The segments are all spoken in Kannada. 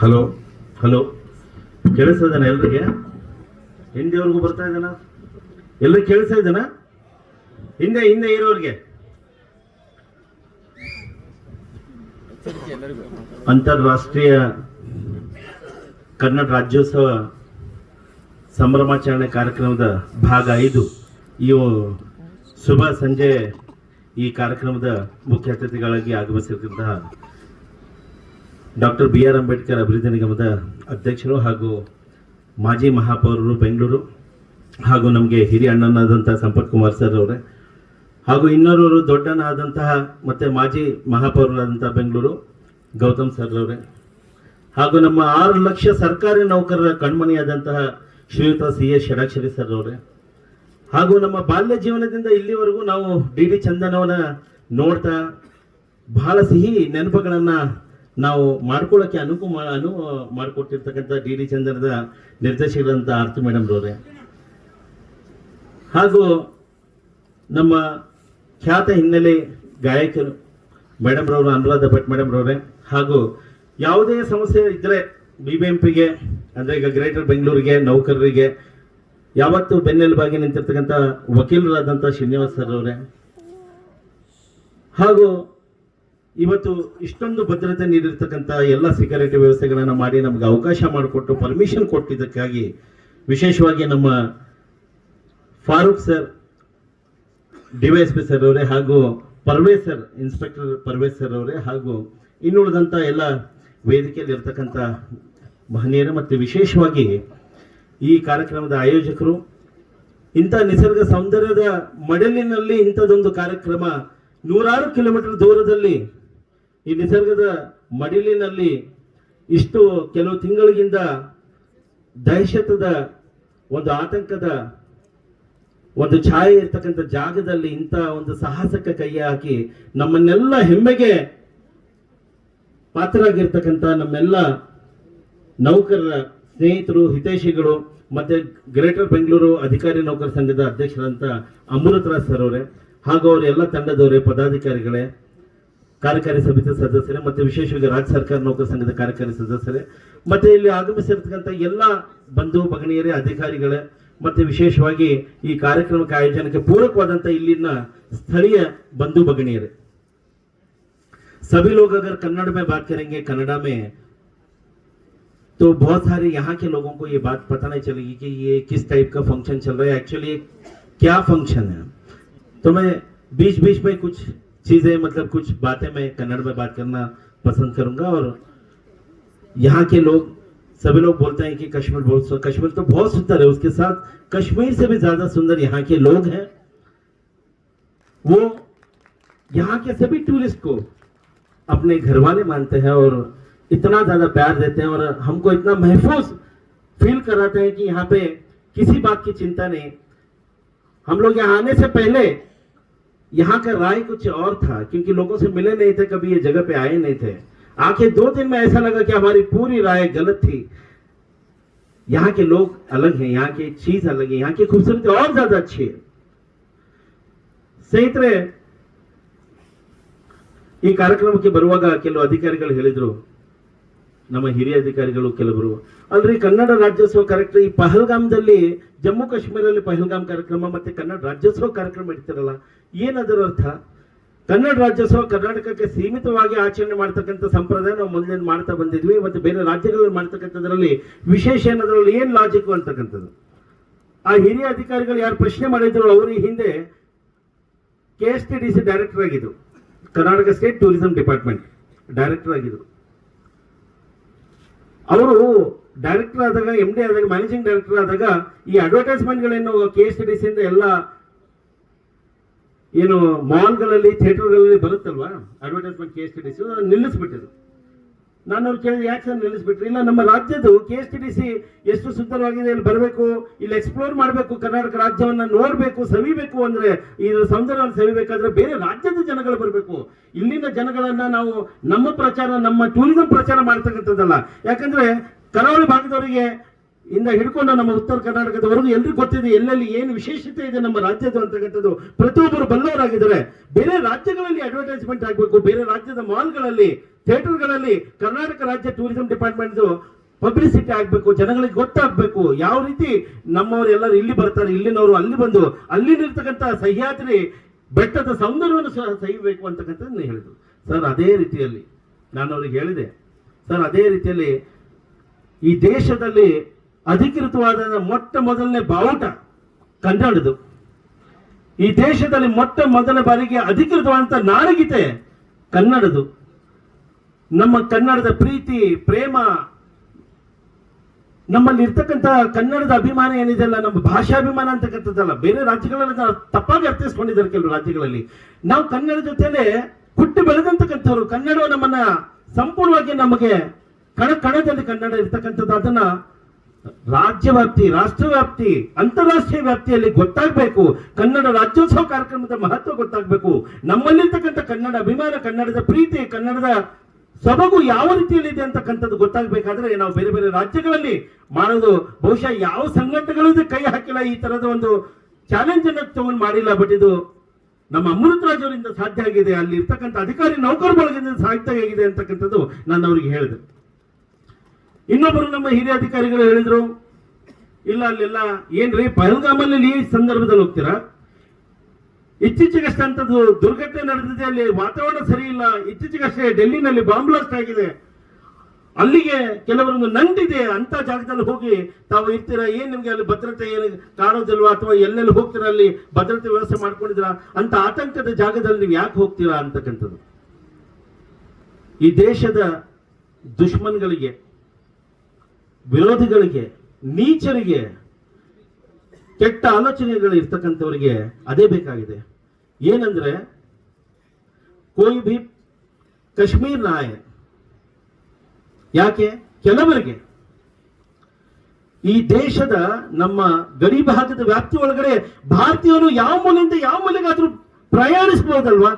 ಹಲೋ ಹಲೋ ಕೇಳಿಸ್ತಾ ಎಲ್ರಿಗೆ? ಹಿಂದೆವರೆಗೂ ಬರ್ತಾ ಇದ್ದಾನ? ಎಲ್ರಿಗೆ ಕೇಳಿಸ್ತಾ ಇದ್ದಾನ? ಹಿಂದೆ ಹಿಂದೆ ಇರೋರಿಗೆ. ಅಂತಾರಾಷ್ಟ್ರೀಯ ಕನ್ನಡ ರಾಜ್ಯೋತ್ಸವ ಸಂಭ್ರಮಾಚರಣೆ ಕಾರ್ಯಕ್ರಮದ ಭಾಗ ಐದು. ಈ ಶುಭ ಸಂಜೆ ಈ ಕಾರ್ಯಕ್ರಮದ ಮುಖ್ಯ ಅತಿಥಿಗಳಾಗಿ ಆಗಮಿಸಿರ್ತಕ್ಕಂತಹ ಡಾಕ್ಟರ್ ಬಿ ಆರ್ ಅಂಬೇಡ್ಕರ್ ಅಭಿವೃದ್ಧಿ ನಿಗಮದ ಅಧ್ಯಕ್ಷರು ಹಾಗೂ ಮಾಜಿ ಮಹಾಪೌರರು ಬೆಂಗಳೂರು ಹಾಗೂ ನಮಗೆ ಹಿರಿಯ ಅಣ್ಣನಾದಂತಹ ಸಂಪತ್ ಕುಮಾರ್ ಸರ್ ಅವರೇ ಹಾಗೂ ಇನ್ನರವರು ದೊಡ್ಡನಾದಂತಹ ಮತ್ತೆ ಮಾಜಿ ಮಹಾಪೌರರಾದಂಥ ಬೆಂಗಳೂರು ಗೌತಮ್ ಸರ್ ಅವರೇ ಹಾಗೂ ನಮ್ಮ ಆರು ಲಕ್ಷ ಸರ್ಕಾರಿ ನೌಕರರ ಕಣ್ಮಣಿಯಾದಂತಹ ಶ್ರೀಯುತ ಸಿ ಎಸ್ ಷಡಾಕ್ಷರಿ ಸರ್ ಅವರೇ. ಹಾಗೂ ನಮ್ಮ ಬಾಲ್ಯ ಜೀವನದಿಂದ ಇಲ್ಲಿವರೆಗೂ ನಾವು ಡಿ ಡಿ ಚಂದನವನ ನೋಡ್ತಾ ಬಹಳ ಸಿಹಿ ನೆನಪುಗಳನ್ನು ನಾವು ಮಾಡ್ಕೊಳ್ಳೋಕೆ ಅನುಕೂಲ ಅನು, ಮಾಡಿಕೊಟ್ಟಿರ್ತಕ್ಕಂಥ ಡಿ ಡಿ ಚಂದನದ ನಿರ್ದೇಶಕರಂತ ಆರ್ತಿ ಮೇಡಮ್ ರವರೇ ಹಾಗೂ ನಮ್ಮ ಖ್ಯಾತ ಹಿನ್ನೆಲೆ ಗಾಯಕರು ಮೇಡಮ್ ರವರು ಅನುರಾಧ ಭಟ್ ಮೇಡಮ್ ರವರೇ ಹಾಗೂ ಯಾವುದೇ ಸಮಸ್ಯೆ ಇದ್ದರೆ ಬಿ ಬಿ ಎಂ ಅಂದರೆ ಈಗ ಗ್ರೇಟರ್ ಬೆಂಗಳೂರಿಗೆ, ನೌಕರರಿಗೆ, ಯಾವತ್ತು ಬೆನ್ನೆಲುಬಾಗಿ ನಿಂತಿರ್ತಕ್ಕಂಥ ವಕೀಲರಾದಂಥ ಶ್ರೀನಿವಾಸ್ ಸರ್ ಅವರೇ. ಹಾಗೂ ಇವತ್ತು ಇಷ್ಟೊಂದು ಭದ್ರತೆ ನೀಡಿರ್ತಕ್ಕಂಥ ಎಲ್ಲ ಸೆಕ್ಯೂರಿಟಿ ವ್ಯವಸ್ಥೆಗಳನ್ನು ಮಾಡಿ ನಮಗೆ ಅವಕಾಶ ಮಾಡಿಕೊಟ್ಟು ಪರ್ಮಿಷನ್ ಕೊಟ್ಟಿದ್ದಕ್ಕಾಗಿ ವಿಶೇಷವಾಗಿ ನಮ್ಮ ಫಾರೂಕ್ ಸರ್ ಡಿವೈಎಸ್ಪಿ ಸರ್ ಅವರೇ, ಹಾಗೂ Parvez sir inspector Parvez sir ಅವರೇ, ಹಾಗೂ ಇನ್ನುಳಿದಂಥ ಎಲ್ಲ ವೇದಿಕೆಯಲ್ಲಿ ಇರ್ತಕ್ಕಂಥ ಮಹನೀಯರು ಮತ್ತು ವಿಶೇಷವಾಗಿ ಈ ಕಾರ್ಯಕ್ರಮದ ಆಯೋಜಕರು, ಇಂಥ ನಿಸರ್ಗ ಸೌಂದರ್ಯದ ಮಡಲಿನಲ್ಲಿ ಇಂಥದ್ದೊಂದು ಕಾರ್ಯಕ್ರಮ ನೂರಾರು ಕಿಲೋಮೀಟರ್ ದೂರದಲ್ಲಿ ಈ ನಿಸರ್ಗದ ಮಡಿಲಿನಲ್ಲಿ ಇಷ್ಟು ಕೆಲವು ತಿಂಗಳಿಗಿಂದ ದಹಶತದ ಒಂದು ಆತಂಕದ ಒಂದು ಛಾಯೆ ಇರ್ತಕ್ಕಂಥ ಜಾಗದಲ್ಲಿ ಇಂಥ ಒಂದು ಸಾಹಸಕ್ಕೆ ಕೈ ಹಾಕಿ ನಮ್ಮನ್ನೆಲ್ಲ ಹೆಮ್ಮೆಗೆ ಪಾತ್ರರಾಗಿರ್ತಕ್ಕಂಥ ನಮ್ಮೆಲ್ಲ ನೌಕರರ ಸ್ನೇಹಿತರು ಹಿತೈಷಿಗಳು ಮತ್ತೆ ಗ್ರೇಟರ್ ಬೆಂಗಳೂರು ಅಧಿಕಾರಿ ನೌಕರ ಸಂಘದ ಅಧ್ಯಕ್ಷರಂತ ಅಮೃತರಾಜ್ ಸರ್ ಅವರೇ ಹಾಗೂ ಅವರ ಎಲ್ಲ ತಂಡದವರೇ ಪದಾಧಿಕಾರಿಗಳೇ ಕಾರ್ಯಕಾರಿ ಸಮಿತಿ ಸದಸ್ಯರೇ ಮತ್ತೆ ವಿಶೇಷವಾಗಿ ರಾಜ್ಯ ಸರ್ಕಾರ ನೌಕರ ಸಂಘದ ಕಾರ್ಯಕಾರಿ ಸದಸ್ಯರೇ ಮತ್ತೆ ಇಲ್ಲಿ ಆಗಮಿಸಿರ್ತಕ್ಕಂಥ ಎಲ್ಲ ಬಂಧು ಭಗಿನಿಯರೇ ಅಧಿಕಾರಿಗಳೇ ಮತ್ತೆ ವಿಶೇಷವಾಗಿ ಈ ಕಾರ್ಯಕ್ರಮಕ್ಕೆ ಆಯೋಜನಕ್ಕೆ ಪೂರಕವಾದಂಥ ಇಲ್ಲಿನ ಸ್ಥಳೀಯ ಬಂಧು ಭಗಿನಿಯರೇ सभी लोग अगर कन्नड़ में बात करेंगे कन्नड़ा में तो बहुत सारे यहाँ के लोगों को ये बात पता नहीं चलेगी कि ये किस टाइप का फ़ंक्शन चल रहा है. एक्चुअली क्या फ़ंक्शन है? तो मैं बीच बीच में कुछ चीज़ें मतलब कुछ बातें मैं कन्नड़ में बात करना पसंद करूँगा और यहाँ के लोग, सभी लोग बोलते हैं कि कश्मीर बहुत कश्मीर तो बहुत सुंदर है. उसके साथ कश्मीर से भी ज़्यादा सुंदर यहाँ के लोग हैं. वो यहाँ के सभी टूरिस्ट को अपने घर वाले मानते हैं और इतना ज्यादा प्यार देते हैं और हमको इतना महफूज फील कराते हैं कि यहाँ पे किसी बात की चिंता नहीं हम लोग यहाँ आने से पहले यहाँ का राय कुछ और था क्योंकि लोगों से मिले नहीं थे कभी ये जगह पे आए नहीं थे आके दो दिन में ऐसा लगा कि हमारी पूरी राय गलत थी यहाँ के लोग अलग हैं यहाँ की चीज अलग है यहाँ की खूबसूरती और ज्यादा अच्छी है ಸ್ನೇಹಿತರೆ ಈ ಕಾರ್ಯಕ್ರಮಕ್ಕೆ ಬರುವಾಗ ಕೆಲವು ಅಧಿಕಾರಿಗಳು ಹೇಳಿದ್ರು ನಮ್ಮ ಹಿರಿಯ ಅಧಿಕಾರಿಗಳು ಕೆಲವರು. ಅಲ್ರಿ, ಕನ್ನಡ ರಾಜ್ಯೋತ್ಸವ ಕಾರ್ಯಕ್ರಮ, ಈ ಪಹಲ್ಗಾಮ್ದಲ್ಲಿ, ಜಮ್ಮು ಕಾಶ್ಮೀರದಲ್ಲಿ ಪಹಲ್ಗಾಮ್ ಕಾರ್ಯಕ್ರಮ ಮತ್ತು ಕನ್ನಡ ರಾಜ್ಯೋತ್ಸವ ಕಾರ್ಯಕ್ರಮ ಇಡ್ತಿರಲ್ಲ ಏನದರ ಅರ್ಥ? ಕನ್ನಡ ರಾಜ್ಯೋತ್ಸವ ಕರ್ನಾಟಕಕ್ಕೆ ಸೀಮಿತವಾಗಿ ಆಚರಣೆ ಮಾಡ್ತಕ್ಕಂಥ ಸಂಪ್ರದಾಯ ನಾವು ಮೊದಲಿಂದ ಮಾಡ್ತಾ ಬಂದಿದ್ವಿ, ಮತ್ತೆ ಬೇರೆ ರಾಜ್ಯಗಳಲ್ಲಿ ಮಾಡ್ತಕ್ಕಂಥದ್ರಲ್ಲಿ ವಿಶೇಷ ಏನದ್ರಲ್ಲಿ ಏನು ಲಾಜಿಕ್ ಅಂತಕ್ಕಂಥದ್ದು? ಆ ಹಿರಿಯ ಅಧಿಕಾರಿಗಳು ಯಾರು ಪ್ರಶ್ನೆ ಮಾಡಿದ್ರು, ಅವರು ಹಿಂದೆ K S T D C director ಆಗಿದ್ರು. Karnataka state tourism department director ಆಗಿದ್ರು. ಅವರು ಡೈರೆಕ್ಟರ್ ಆದಾಗ ಎಂ ಡಿ ಆದಾಗ ಮ್ಯಾನೇಜಿಂಗ್ ಡೈರೆಕ್ಟರ್ ಆದಾಗ ಈ ಅಡ್ವರ್ಟೈಸ್ಮೆಂಟ್ಗಳೇನು ಕೆ ಎಸ್ ಟಿ ಡಿ ಸಿಯಿಂದ ಎಲ್ಲ ಏನು ಮಾಲ್ಗಳಲ್ಲಿ ಥಿಯೇಟರ್ಗಳಲ್ಲಿ ಬರುತ್ತಲ್ವಾ? Advertisement K S T D C ನಿಲ್ಲಿಸ್ಬಿಟ್ಟಿದ್ರು. ನಾನು ಅವ್ರು ಕೇಳಿದ್ರೆ ಯಾಕೆ ಸರ್ ನಿಲ್ಲಿಸ್ಬಿಟ್ರಿ. ಇಲ್ಲ, ನಮ್ಮ ರಾಜ್ಯದ್ದು K S T D C ಎಷ್ಟು ಸುಂದರವಾಗಿದೆ ಇಲ್ಲಿ ಬರಬೇಕು, ಇಲ್ಲಿ ಎಕ್ಸ್ಪ್ಲೋರ್ ಮಾಡಬೇಕು, ಕರ್ನಾಟಕ ರಾಜ್ಯವನ್ನ ನೋಡಬೇಕು, ಸವಿಬೇಕು ಅಂದ್ರೆ, ಈ ಸೌಂದರ್ಯವನ್ನು ಸವಿಬೇಕಾದ್ರೆ ಬೇರೆ ರಾಜ್ಯದ ಜನಗಳು ಬರಬೇಕು. ಇಲ್ಲಿನ ಜನಗಳನ್ನ ನಾವು ನಮ್ಮ ಪ್ರಚಾರ, ನಮ್ಮ ಟೂರಿಸಂ ಪ್ರಚಾರ ಮಾಡ್ತಕ್ಕಂಥದ್ದಲ್ಲ. ಯಾಕಂದ್ರೆ ಕರಾವಳಿ ಭಾಗದವರಿಗೆ ಇಂದ ಹಿಡ್ಕೊಂಡು ನಮ್ಮ ಉತ್ತರ ಕರ್ನಾಟಕದವರೆಗೂ ಎಲ್ರಿಗೂ ಗೊತ್ತಿದೆ ಎಲ್ಲೆಲ್ಲಿ ಏನು ವಿಶೇಷತೆ ಇದೆ ನಮ್ಮ ರಾಜ್ಯದ ಅಂತಕ್ಕಂಥದ್ದು. ಪ್ರತಿಯೊಬ್ಬರು ಬಲ್ಲವರಾಗಿದ್ದಾರೆ. ಬೇರೆ ರಾಜ್ಯಗಳಲ್ಲಿ ಅಡ್ವರ್ಟೈಸ್ಮೆಂಟ್ ಆಗಬೇಕು ಬೇರೆ ರಾಜ್ಯದ ಮಾಲ್ಗಳಲ್ಲಿ ಥಿಯೇಟರ್ಗಳಲ್ಲಿ ಕರ್ನಾಟಕ ರಾಜ್ಯ ಟೂರಿಸಂ ಡಿಪಾರ್ಟ್ಮೆಂಟ್ ಪಬ್ಲಿಸಿಟಿ ಆಗಬೇಕು ಜನಗಳಿಗೆ ಗೊತ್ತಾಗಬೇಕು. ಯಾವ ರೀತಿ ನಮ್ಮವರು ಎಲ್ಲರೂ ಇಲ್ಲಿ ಬರ್ತಾರೆ, ಇಲ್ಲಿನವರು ಅಲ್ಲಿ ಬಂದು ಅಲ್ಲಿನಿರ್ತಕ್ಕಂಥ ಸಹ್ಯಾದ್ರಿ ಬೆಟ್ಟದ ಸೌಂದರ್ಯವನ್ನು ಸಹ ಸಹಿಬೇಕು ಅಂತಕ್ಕಂಥದ್ದನ್ನ ಹೇಳಿದ್ರು ಸರ್, ಅದೇ ರೀತಿಯಲ್ಲಿ ನಾನು ಅವ್ರಿಗೆ ಹೇಳಿದೆ. ಸರ್, ಅದೇ ರೀತಿಯಲ್ಲಿ ಈ ದೇಶದಲ್ಲಿ ಅಧಿಕೃತವಾದ ಮೊಟ್ಟ ಮೊದಲನೇ ಬಾವುಟ ಕನ್ನಡದು ಈ ದೇಶದಲ್ಲಿ ಮೊಟ್ಟ ಮೊದಲ ಬಾರಿಗೆ ಅಧಿಕೃತವಾದಂಥ ನಾಡಗೀತೆ ಕನ್ನಡದು. ನಮ್ಮ ಕನ್ನಡದ ಪ್ರೀತಿ, ಪ್ರೇಮ, ನಮ್ಮಲ್ಲಿ ಇರ್ತಕ್ಕಂಥ ಕನ್ನಡದ ಅಭಿಮಾನ ಏನಿದೆಯಲ್ಲ ನಮ್ಮ ಭಾಷಾಭಿಮಾನ ಅಂತಕ್ಕಂಥದ್ದಲ್ಲ, ಬೇರೆ ರಾಜ್ಯಗಳಲ್ಲಿ ತಪ್ಪಾಗಿ ಅರ್ಥೈಸ್ಕೊಂಡಿದ್ದಾರೆ ಕೆಲವು ರಾಜ್ಯಗಳಲ್ಲಿ. ನಾವು ಕನ್ನಡ ಜೊತೆಲೆ ಹುಟ್ಟು ಬೆಳೆದಂತಕ್ಕಂಥವ್ರು. ಕನ್ನಡವು ನಮ್ಮನ್ನ ಸಂಪೂರ್ಣವಾಗಿ ನಮಗೆ ಕಣ, ಕಣದಲ್ಲಿ ಕನ್ನಡ ಇರ್ತಕ್ಕಂಥದ್ದು. ಅದನ್ನ ರಾಜ್ಯ ವ್ಯಾಪ್ತಿ ರಾಷ್ಟ್ರ ವ್ಯಾಪ್ತಿ ಅಂತಾರಾಷ್ಟ್ರೀಯ ವ್ಯಾಪ್ತಿಯಲ್ಲಿ ಗೊತ್ತಾಗಬೇಕು. ಕನ್ನಡ ರಾಜ್ಯೋತ್ಸವ ಕಾರ್ಯಕ್ರಮದ ಮಹತ್ವ ಗೊತ್ತಾಗಬೇಕು. ನಮ್ಮಲ್ಲಿರ್ತಕ್ಕಂಥ ಕನ್ನಡ ಅಭಿಮಾನ, ಕನ್ನಡದ ಪ್ರೀತಿ, ಕನ್ನಡದ ಸೊಬಗು ಯಾವ ರೀತಿಯಲ್ಲಿ ಇದೆ ಅಂತಕ್ಕಂಥದ್ದು ಗೊತ್ತಾಗಬೇಕಾದ್ರೆ ನಾವು ಬೇರೆ ಬೇರೆ ರಾಜ್ಯಗಳಲ್ಲಿ ಮಾಡೋದು. ಬಹುಶಃ ಯಾವ ಸಂಘಟನೆಗಳು ಕೈ ಹಾಕಿಲ್ಲ, ಈ ತರದ ಒಂದು ಚಾಲೆಂಜ್ ಅನ್ನ ತಗೊಂಡು ಮಾಡಿಲ್ಲ ಬಟ್ ಇದು ನಮ್ಮ ಅವರಿಂದ ಸಾಧ್ಯ ಆಗಿದೆ. ಅಲ್ಲಿ ಇರ್ತಕ್ಕಂಥ ಅಧಿಕಾರಿ ನೌಕರ ಬಳಗದಿಂದ ಸಾಧ್ಯ ಆಗಿದೆ ಅಂತಕ್ಕಂಥದ್ದು ನಾನು ಅವರಿಗೆ ಹೇಳಿದೆ. ಇನ್ನೊಬ್ಬರು ನಮ್ಮ ಹಿರಿಯ ಅಧಿಕಾರಿಗಳು ಹೇಳಿದ್ರು, ಇಲ್ಲ, ಅಲ್ಲೆಲ್ಲ ಏನ್ರಿ? ಪಹಲ್ಗಾಮಲ್ಲಿ ಈ ಸಂದರ್ಭದಲ್ಲಿ ಹೋಗ್ತೀರಾ? ಇತ್ತೀಚೆಗಷ್ಟೇ ಅಂತದ್ದು ದುರ್ಘಟನೆ ನಡೆದಿದೆ, ಅಲ್ಲಿ ವಾತಾವರಣ ಸರಿ ಇಲ್ಲ. ಇತ್ತೀಚೆಗಷ್ಟೇ ಡೆಲ್ಲಿನಲ್ಲಿ ಬಾಂಬ್ ಬ್ಲಾಸ್ಟ್ ಆಗಿದೆ. ಅಲ್ಲಿಗೆ ಕೆಲವರೊಂದು ನಂಟಿದೆ ಅಂತ ಜಾಗದಲ್ಲಿ ಹೋಗಿ ತಾವು ಇರ್ತೀರಾ? ಏನ್ ನಿಮ್ಗೆ ಅಲ್ಲಿ ಭದ್ರತೆ ಏನು ಕಾಣೋದಿಲ್ವಾ? ಅಥವಾ ಎಲ್ಲೆಲ್ಲಿ ಹೋಗ್ತೀರಾ ಅಲ್ಲಿ ಭದ್ರತೆ ವ್ಯವಸ್ಥೆ ಮಾಡ್ಕೊಂಡಿದ್ದೀರಾ? ಅಂತ ಆತಂಕದ ಜಾಗದಲ್ಲಿ ನೀವು ಯಾಕೆ ಹೋಗ್ತೀರಾ ಅಂತಕ್ಕಂಥದ್ದು? ಈ ದೇಶದ ದುಶ್ಮನ್ಗಳಿಗೆ ವಿರೋಧಿಗಳಿಗೆ, ನೀಚರಿಗೆ, ಕೆಟ್ಟ ಆಲೋಚನೆಗಳು ಇರ್ತಕ್ಕಂಥವರಿಗೆ ಅದೇ ಬೇಕಾಗಿದೆ. ಏನಂದ್ರೆ ಕೋಯಿ ಬಿ ಕಾಶ್ಮೀರ್ ನಾಯ. ಯಾಕೆ? ಕೆಲವರಿಗೆ. ಈ ದೇಶದ ನಮ್ಮ ಗಡಿ ಭಾಗದ ವ್ಯಾಪ್ತಿ ಒಳಗಡೆ ಭಾರತೀಯರು ಯಾವ ಮೂಲೆಯಿಂದ ಯಾವ ಮೂಲೆಗಾದ್ರೂ ಪ್ರಯಾಣಿಸಬಹುದಲ್ವಾ?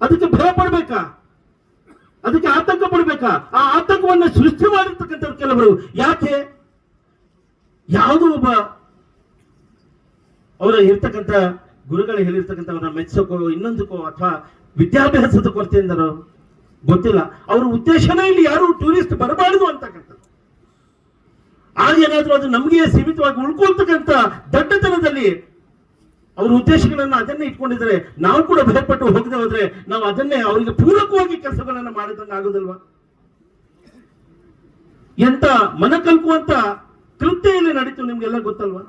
ಅದಕ್ಕೆ ಭಯ ಪಡ್ಬೇಕಾ? ಅದಕ್ಕೆ ಆತಂಕ ಪಡಬೇಕಾ? ಆ ಆತಂಕವನ್ನು ಸೃಷ್ಟಿ ಮಾಡಿರ್ತಕ್ಕಂಥವ್ರು ಕೆಲವರು ಯಾಕೆ? ಯಾವುದೋ ಒಬ್ಬ ಅವರ ಇರ್ತಕ್ಕಂಥ ಗುರುಗಳು ಹೇಳಿರ್ತಕ್ಕಂಥವ್ರನ್ನ ಮೆಚ್ಚೋಕೋ ಇನ್ನೊಂದಕ್ಕೋ ಅಥವಾ ವಿದ್ಯಾಭ್ಯಾಸದ ಕೊರತೆಯಿಂದನೋ ಗೊತ್ತಿಲ್ಲ. ಅವ್ರ ಉದ್ದೇಶನೇ ಇಲ್ಲಿ ಯಾರು ಟೂರಿಸ್ಟ್ ಬರಬಾರದು ಅಂತಕ್ಕಂಥದ್ದು. ಆಗೇನಾದ್ರೂ ಅದು ನಮಗೆ ಸೀಮಿತವಾಗಿ ಉಳ್ಕೊಳ್ತಕ್ಕಂಥ ದಡ್ಡತನದಲ್ಲಿ ಅವ್ರ ಉದ್ದೇಶಗಳನ್ನ ಅದನ್ನೇ ಇಟ್ಕೊಂಡಿದ್ರೆ ನಾವು ಕೂಡ ಭಯಪಟ್ಟು ಹೋಗದೆ ಹೋದ್ರೆ ನಾವು ಅದನ್ನೇ ಅವರಿಗೆ ಪೂರಕವಾಗಿ ಕೆಲಸಗಳನ್ನು ಮಾಡಿದಂಗೆ ಆಗೋದಲ್ವಾ? ಎಂತ ಮನ ಕಲ್ಕುವಂತ ಇಲ್ಲಿ ನಡೀತು ನಿಮ್ಗೆಲ್ಲ ಗೊತ್ತಲ್ವಾ?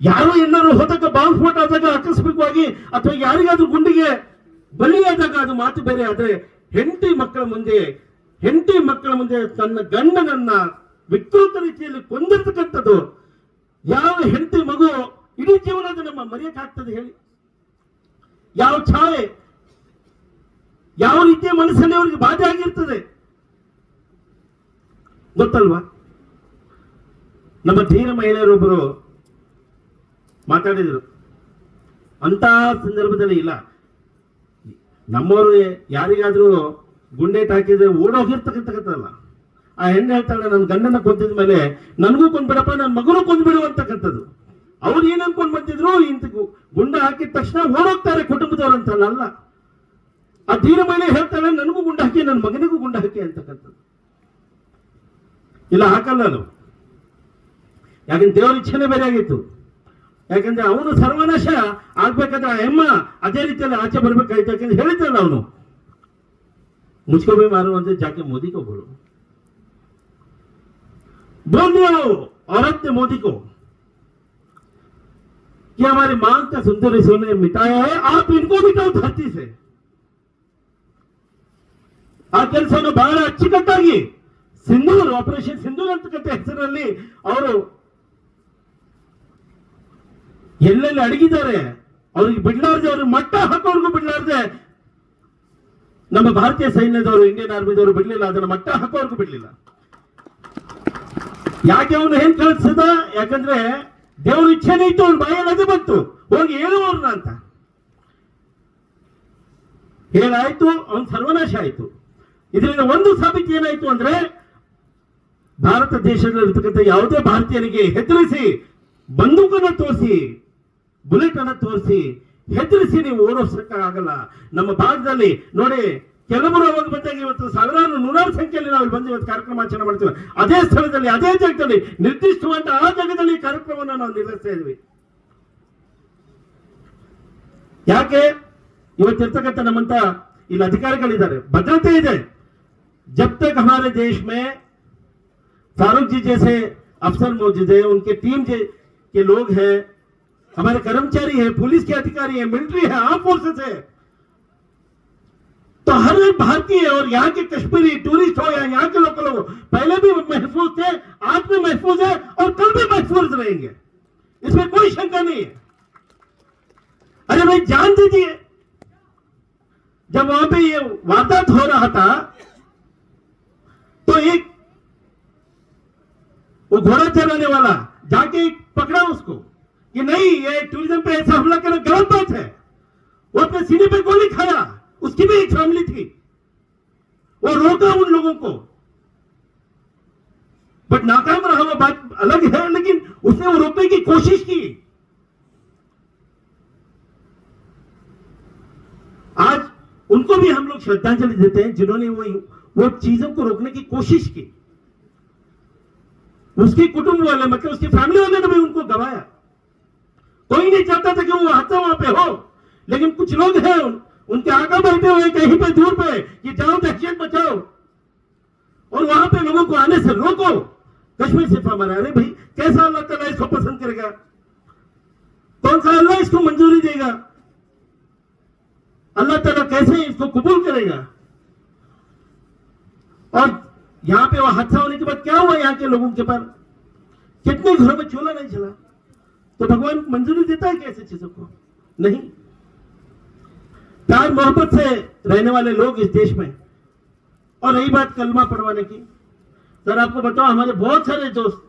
ಯಾರೋ ಎಲ್ಲರೂ ಹೋದಾಗ ಬಾಂಬ್ ಸ್ಫೋಟ ಆದಾಗ ಆಕಸ್ಮಿಕವಾಗಿ ಅಥವಾ ಯಾರಿಗಾದ್ರೂ ಗುಂಡಿಗೆ ಬಲಿಯಾದಾಗ ಅದು ಮಾತು ಬೇರೆ ಆದ್ರೆ ಹೆಂಡತಿ ಮಕ್ಕಳ ಮುಂದೆ, ಹೆಂಡತಿ ಮಕ್ಕಳ ಮುಂದೆ ತನ್ನ ಗಂಡನನ್ನ ವಿಕೃತ ರೀತಿಯಲ್ಲಿ ಕೊಂದಿರ್ತಕ್ಕಂಥದ್ದು, ಯಾವ ಹೆಂಡತಿ ಮಗು ಇಡೀ ಜೀವನದ ನಮ್ಮ ಮರೆಯಕ್ಕಾಗ್ತದೆ ಹೇಳಿ. ಯಾವ ಛಾಯೆ, ಯಾವ ರೀತಿಯ ಮನಸ್ಸಲ್ಲಿ ಅವರಿಗೆ ಬಾಧೆ ಆಗಿರ್ತದೆ? ಗೊತ್ತಲ್ವಾ? ನಮ್ಮ ಧೀರ ಮಹಿಳೆಯರೊಬ್ಬರು ಮಾತಾಡಿದರು. ಅಂತ ಸಂದರ್ಭದಲ್ಲಿ ಇಲ್ಲ. ನಮ್ಮವರು ಯಾರಿಗಾದ್ರೂ ಗುಂಡೇಟ್ ಹಾಕಿದ್ರೆ ಓಡೋಗಿರ್ತಕ್ಕಂಥದ್ದಲ್ಲ. ಆ ಹೆಣ್ಣು ಹೇಳ್ತಾಳೆ, ನನ್ನ ಗಂಡನ ಕೊಂದಿದ ಮೇಲೆ ನನಗೂ ಕೊಂದ್ಬಿಡಪ್ಪ, ನನ್ನ ಮಗನೂ ಕೊಂದ್ಬಿಡು ಅಂತಕ್ಕಂಥದ್ದು. ಅವ್ರು ಏನ್ ಅನ್ಕೊಂಡ್ ಬರ್ತಿದ್ರು ಇಂತ ಗುಂಡ ಹಾಕಿದ ತಕ್ಷಣ ಓಡೋಗ್ತಾರೆ ಕುಟುಂಬದವ್ರು ಅಂತ ಅಲ್ಲ ಆ ಧೀರ ಮಹಿಳೆ ಹೇಳ್ತಾಳೆ, ನನಗೂ ಗುಂಡ ಹಾಕಿ ನನ್ನ ಮಗನಿಗೂ ಗುಂಡ ಹಾಕಿ ಅಂತಕ್ಕಂಥದ್ದು. ಇಲ್ಲ, ಹಾಕಲ್ಲ ಅದು. ಯಾಕಂದ್ರೆ ದೇವರ ಇಚ್ಛೆನೇ ಬೇರೆ ಆಗಿತ್ತು. ಯಾಕಂದ್ರೆ ಅವನು ಸರ್ವನಾಶ ಆಗ್ಬೇಕಾದ್ರೆ ಆ ಹೆಮ್ಮ ಅದೇ ರೀತಿಯಲ್ಲಿ ಆಚೆ ಬರ್ಬೇಕಾಯ್ತು. ಯಾಕಂದ್ರೆ ಹೇಳಿದ್ರಲ್ಲ ಅವನು, ಮುಚ್ಕೋಬೇ ಮಾರು ಅಂದ್ರೆ ಜಾಕೆ ಮೋದಿಗೋಗಳು ಬೋಲ್ ಔರತ್ ಮೋದಿಕೋ को कि हमारी मांग का सुंदर ऋषियों ने मिटाया है आप इनको मिटाओ धरती से ಆ ಕೆಲಸವನ್ನು ಬಹಳ ಅಚ್ಚುಕಟ್ಟಾಗಿ ಸಿಂಧೂರ್ ಆಪರೇಷನ್ ಸಿಂಧೂರ್ ಅಂತಕ್ಕಂಥ ಹೆಸರಲ್ಲಿ ಅವರು ಎಲ್ಲೆಲ್ಲಿ ಅಡಗಿದ್ದಾರೆ ಅವ್ರಿಗೆ ಬಿಡ್ಲಾರ್ದೆ ಅವ್ರಿಗೆ ಮಟ್ಟ ಹಾಕೋರ್ಗೂ ಬಿಡ್ಲಾರ್ದೆ ನಮ್ಮ ಭಾರತೀಯ ಸೈನ್ಯದವರು ಇಂಡಿಯನ್ ಆರ್ಮಿದವರು ಬಿಡ್ಲಿಲ್ಲ ಅದನ್ನ ಮಟ್ಟ ಹಾಕೋರ್ಗೂ ಬಿಡ್ಲಿಲ್ಲ ಯಾಕೆ ಅವನು ಏನ್ ಕಳಿಸದ ಯಾಕಂದ್ರೆ ದೇವ್ರ ಇಚ್ಛೆನೇ ಇತ್ತು ಅವ್ನ ಬಾಯಲ್ಲಿ ಅದು ಬಂತು. ಹೋಗಿ ಹೇಳುವವ್ರನ್ನ ಅಂತ. ಹೇಳಾಯ್ತು ಅವನ್ ಸರ್ವನಾಶ ಆಯ್ತು. ಇದರಿಂದ ಒಂದು ಸಾಬೀತಿ ಏನಾಯ್ತು ಅಂದ್ರೆ, ಭಾರತ ದೇಶದಲ್ಲಿರ್ತಕ್ಕಂಥ ಯಾವುದೇ ಭಾರತೀಯನಿಗೆ ಹೆದರಿಸಿ, ಬಂದೂಕನ್ನು ತೋರಿಸಿ ಬುಲೆಟ್ ಅನ್ನ ತೋರಿಸಿ, ಹೆದರಿಸಿ ನೀವು ಓಡೋಸಕ್ಕಾಗಲ್ಲ. ನಮ್ಮ ಭಾರತದಲ್ಲಿ ನೋಡಿ ಕೆಲವರು ಅವಾಗ ಬಂದಾಗ ಇವತ್ತು ಸಾವಿರಾರು ನೂರಾರು ಸಂಖ್ಯೆಯಲ್ಲಿ ನಾವು ಇಲ್ಲಿ ಬಂದು ಇವತ್ತು ಕಾರ್ಯಕ್ರಮ ಆಚರಣೆ ಮಾಡ್ತೀವಿ ಅದೇ ಸ್ಥಳದಲ್ಲಿ ಅದೇ ಜಾಗದಲ್ಲಿ ನಿರ್ದಿಷ್ಟವಾದ ಆ ಜಾಗದಲ್ಲಿ ಈ ಕಾರ್ಯಕ್ರಮವನ್ನು ನಾವು ನಿರ್ವಹಿಸ್ತಾ ಇದ್ವಿ ಯಾಕೆ ಇವತ್ತಿರ್ತಕ್ಕಂಥ ನಮ್ಮಂತ ಇಲ್ಲಿ ಅಧಿಕಾರಿಗಳಿದ್ದಾರೆ ಭದ್ರತೆ ಇದೆ जब तक हमारे देश में फारूक जी जैसे अफसर मौजूद है उनके टीम जे, के लोग हैं हमारे कर्मचारी हैं पुलिस के अधिकारी हैं मिलिट्री है आर्म फोर्सेस है तो हर एक भारतीय और यहाँ के कश्मीरी टूरिस्ट हो या यहाँ के लोकल हो, पहले भी महफूज थे, आज भी महफूज है और कल भी महफूज रहेंगे। इसमें कोई शंका नहीं है। अरे भाई, जान दीजिए। जब वहाँ पे ये वारदात हो रहा था तो एक वो घोड़ा चलाने वाला जाके पकड़ा उसको कि नहीं, ये टूरिज़्म पे ऐसा हमला करना गलत बात है। वो अपने सीने पे गोली खाया। उसकी भी एक फैमिली थी। वो रोका उन लोगों को। बट नाकाम रहा, वो बात अलग है, लेकिन उसने वो रोकने की कोशिश की। आज उनको भी हम लोग श्रद्धांजलि देते हैं, जिन्होंने वो वो चीज़ों को रोकने की कोशिश की। उसके कुटुंब वाले मतलब उसकी फैमिली वाले ने भी उनको गवाया। कोई नहीं चाहता था कि वो हादसा वहाँ पे हो, लेकिन कुछ लोग हैं उनके आका बैठे हुए कहीं पे दूर पे कि जाओ, दहशत बचाओ और वहाँ पे लोगों को आने से रोको। कश्मीर सिर्फ़ हमारा अरे भाई, कैसा अल्लाह ताला इसको पसंद करेगा? कौन सा अल्लाह इसको मंजूरी देगा? अल्लाह ताला कैसे इसको कबूल करेगा? और यहाँ पे वो हादसा होने के बाद क्या हुआ यहाँ के लोगों के पास? कितने घरों में चूल्हा नहीं चला? तो भगवान मंजूरी देता है कैसे चीज़ों को? नहीं। प्यार मोहब्बत से रहने वाले लोग इस देश में। और रही बात कलमा पढ़वाने की, सर आपको बताओ हमारे बहुत सारे दोस्त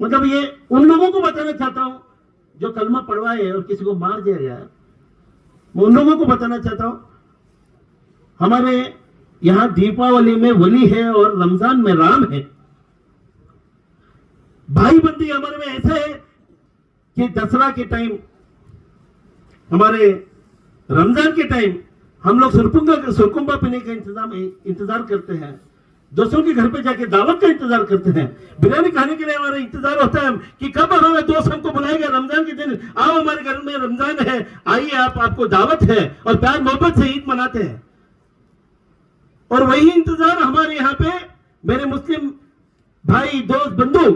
मतलब ये उन लोगों को बताना चाहता हूँ, जो कलमा पढ़वाए और किसी को मार दिया गया मैं उन लोगों को बताना चाहता हूँ, हमारे यहाँ दीपावली में वली है और रमज़ान में राम है। भाई बंदी हमारे में ऐसा है कि दसरा के टाइम हमारे रमज़ान के टाइम हम लोग सुरकुंबा सुरकुंबा पीने का इंतज़ाम इंतज़ार करते हैं। दोस्तों के घर पे जाके दावत का इंतज़ार करते हैं। बिरयानी खाने के लिए हमारा इंतज़ार होता है कि कब हमारे दोस्त हमको बुलाएगा रमज़ान के दिन। आओ हमारे घर में रमज़ान है। आइए आप, आपको दावत है और प्यार मोहब्बत से ईद मनाते हैं। और वही इंतज़ार हमारे यहाँ पे मेरे मुस्लिम भाई, दोस्त, बंधु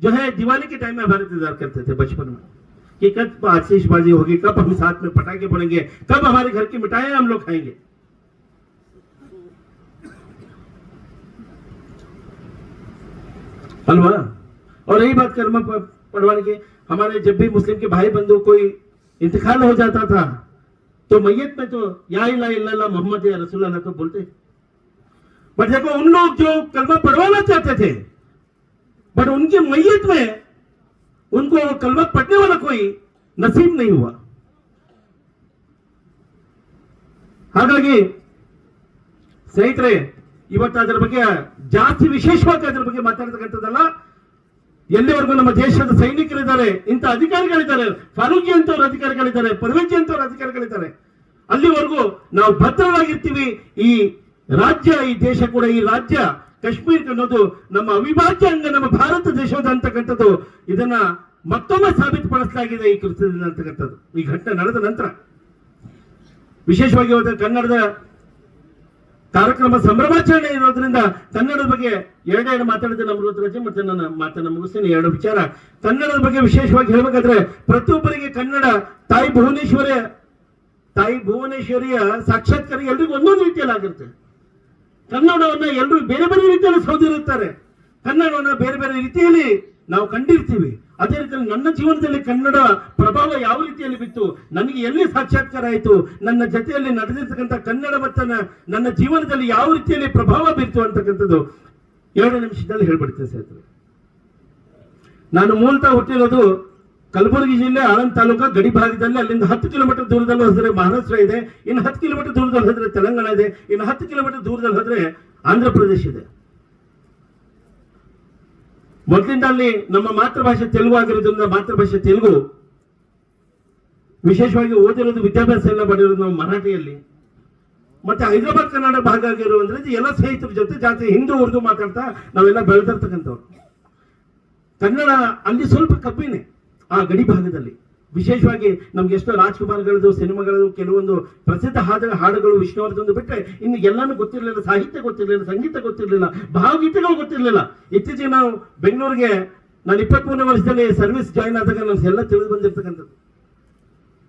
जो है दिवाली के टाइम में हमारे इंतज़ार करते थे बचपन में। कि कब आशीषबाजी होगी, कब हम साथ में पटाखे पड़ेंगे कब हमारे घर की मिठाइयाँ हम लोग खाएँगे। हलवा? और यही बात कर्म पढ़वाने के, हमारे जब भी मुस्लिम के भाई बंधु कोई इंतकाल हो जाता था तो मैयत में तो या इला मोहम्मद या रसूलुल्लाह तो बोलते। बट देखो, उन लोग जो कलमा पढ़वाना चाहते थे, बट उनकी मैयत में उनको वो कलमा पढ़ने वाला कोई नसीब नहीं हुआ ಹಾಗಾಗಿ ಸ್ನೇಹಿತರೆ ಇವತ್ತು ಅದರ ಬಗ್ಗೆ ಜಾಸ್ತಿ ವಿಶೇಷವಾಗಿ ಅದರ ಬಗ್ಗೆ ಮಾತಾಡ್ತಕ್ಕಂಥದ್ದಲ್ಲ ಎಲ್ಲಿವರೆಗೂ ನಮ್ಮ ದೇಶದ ಸೈನಿಕರಿದ್ದಾರೆ ಇಂಥ ಅಧಿಕಾರಿಗಳಿದ್ದಾರೆ ಫಾರೂಕಿ ಅಂತವ್ರ ಅಧಿಕಾರಿಗಳಿದ್ದಾರೆ ಪರ್ವೇಜಿ ಅಂತವ್ರ ಅಧಿಕಾರಿಗಳಿದ್ದಾರೆ ಅಲ್ಲಿವರೆಗೂ ನಾವು ಭದ್ರರಾಗಿರ್ತೀವಿ ಈ ರಾಜ್ಯ ಈ ದೇಶ ಕೂಡ ಈ ರಾಜ್ಯ ಕಾಶ್ಮೀರ ಅನ್ನೋದು ನಮ್ಮ ಅವಿಭಾಜ್ಯ ಅಂಗ ನಮ್ಮ ಭಾರತ ದೇಶದ ಅಂತಕ್ಕಂಥದ್ದು. ಇದನ್ನ ಮತ್ತೊಮ್ಮೆ ಸಾಬೀತುಪಡಿಸಲಾಗಿದೆ ಈ ಕೃತ್ಯದಿಂದ ಅಂತಕ್ಕಂಥದ್ದು. ಈ ಘಟನೆ ನಡೆದ ನಂತರ. ವಿಶೇಷವಾಗಿ ಇವತ್ತು ಕನ್ನಡದ ಕಾರ್ಯಕ್ರಮ ಸಂಭ್ರಮಾಚರಣೆ ಇರೋದ್ರಿಂದ ಕನ್ನಡದ ಬಗ್ಗೆ ಎರಡೆರಡು ಮಾತಾಡಿದ ನಮ್ಮ ರಜೆ ಮತ್ತೆ ನನ್ನ ಮಾತನ್ನ ಮುಗಿಸ್ತೀನಿ. ಎರಡು ವಿಚಾರ. ಕನ್ನಡದ ಬಗ್ಗೆ ವಿಶೇಷವಾಗಿ ಹೇಳ್ಬೇಕಾದ್ರೆ ಪ್ರತಿಯೊಬ್ಬರಿಗೆ ಕನ್ನಡ ತಾಯಿ ಭುವನೇಶ್ವರಿಯ ತಾಯಿ ಭುವನೇಶ್ವರಿಯ ಸಾಕ್ಷಾತ್ಕಾರ ಎಲ್ರಿಗೂ ಒಂದೊಂದು ರೀತಿಯಲ್ಲಿ ಆಗಿರುತ್ತೆ. ಕನ್ನಡವನ್ನ ಎಲ್ಲರೂ ಬೇರೆ ಬೇರೆ ರೀತಿಯಲ್ಲಿ ಸೋದಿರುತ್ತಾರೆ. ಕನ್ನಡವನ್ನ ಬೇರೆ ಬೇರೆ ರೀತಿಯಲ್ಲಿ ನಾವು ಕಂಡಿರ್ತೀವಿ. ಅದೇ ರೀತಿಯಲ್ಲಿ ನನ್ನ ಜೀವನದಲ್ಲಿ ಕನ್ನಡ ಪ್ರಭಾವ ಯಾವ ರೀತಿಯಲ್ಲಿ ಬಿತ್ತು? ನನಗೆ ಎಲ್ಲಿ ಸಾಕ್ಷಾತ್ಕಾರ ಆಯಿತು? ನನ್ನ ಜೊತೆಯಲ್ಲಿ ನಡೆದಿರ್ತಕ್ಕಂಥ ಕನ್ನಡ ಮತ್ತು ನನ್ನ ಜೀವನದಲ್ಲಿ ಯಾವ ರೀತಿಯಲ್ಲಿ ಪ್ರಭಾವ ಬೀರ್ತು ಅಂತಕ್ಕಂಥದ್ದು ಎರಡು ನಿಮಿಷದಲ್ಲಿ ಹೇಳ್ಬಿಡ್ತೇನೆ ಸ್ನೇಹಿತರೆ. ನಾನು ಮೂಲತಃ ಹುಟ್ಟಿರೋದು ಕಲಬುರಗಿ ಜಿಲ್ಲೆ ಆಳಂದ ತಾಲೂಕು ಗಡಿ ಭಾಗದಲ್ಲಿ ಅಲ್ಲಿಂದ ಹತ್ತು ಕಿಲೋಮೀಟರ್ ದೂರದಲ್ಲಿ ಹೋದ್ರೆ ಮಹಾರಾಷ್ಟ್ರ ಇದೆ, ಇನ್ನು ಹತ್ತು ಕಿಲೋಮೀಟರ್ ದೂರದಲ್ಲಿ ಹೋದ್ರೆ ತೆಲಂಗಾಣ ಇದೆ, ಇನ್ನು ಹತ್ತು ಕಿಲೋಮೀಟರ್ ದೂರದಲ್ಲಿ ಹೋದರೆ ಆಂಧ್ರ ಪ್ರದೇಶ ಇದೆ. ಮೊದಲಿಂದ ಅಲ್ಲಿ ನಮ್ಮ ಮಾತೃಭಾಷೆ ತೆಲುಗು ಆಗಿರೋದ್ರಿಂದ ಮಾತೃಭಾಷೆ ತೆಲುಗು ವಿಶೇಷವಾಗಿ ಓದಿರೋದು ವಿದ್ಯಾಭ್ಯಾಸ ಎಲ್ಲ ಮಾಡಿರೋದು ನಾವು ಮರಾಠಿಯಲ್ಲಿ. ಮತ್ತೆ ಹೈದರಾಬಾದ್, ಕನ್ನಡ ಭಾಗ ಆಗಿರುವಂದ್ರೆ ಎಲ್ಲ ಸ್ನೇಹಿತರ ಜೊತೆ ಜಾತಿ ಹಿಂದೂ, ಉರ್ದು ಮಾತಾಡ್ತಾ ನಾವೆಲ್ಲ ಬೆಳೆದಿರ್ತಕ್ಕಂಥವ್ರು. ಕನ್ನಡ ಅಲ್ಲಿ ಸ್ವಲ್ಪ ಕಬ್ಬಿನೇ. ಆ ಗಡಿ ಭಾಗದಲ್ಲಿ. ವಿಶೇಷವಾಗಿ ನಮ್ಗೆ ಎಷ್ಟೋ ರಾಜ್ಕುಮಾರ್ಗಳದ್ದು, ಸಿನಿಮಾಗಳದ್ದು, ಕೆಲವೊಂದು ಪ್ರಸಿದ್ಧ ಹಾಡ, ಹಾಡುಗಳು ವಿಷ್ಣುವರ್ಧನ್ ಬಿಟ್ಟರೆ ಇನ್ನು ಎಲ್ಲಾನು ಗೊತ್ತಿರಲಿಲ್ಲ, ಸಾಹಿತ್ಯ ಗೊತ್ತಿರಲಿಲ್ಲ, ಸಂಗೀತ ಗೊತ್ತಿರಲಿಲ್ಲ, ಭಾವಗೀತೆಗಳು ಗೊತ್ತಿರಲಿಲ್ಲ. ಇತ್ತೀಚೆಗೆ ನಾವು ಬೆಂಗಳೂರಿಗೆ ನಾನು ಇಪ್ಪತ್ಮೂರನೇ ವರ್ಷದಲ್ಲಿ ಸರ್ವಿಸ್ ಜಾಯಿನ್ ಆದಾಗ ನಾನು ಎಲ್ಲ ತಿಳಿದು ಬಂದಿರ್ತಕ್ಕಂಥದ್ದು.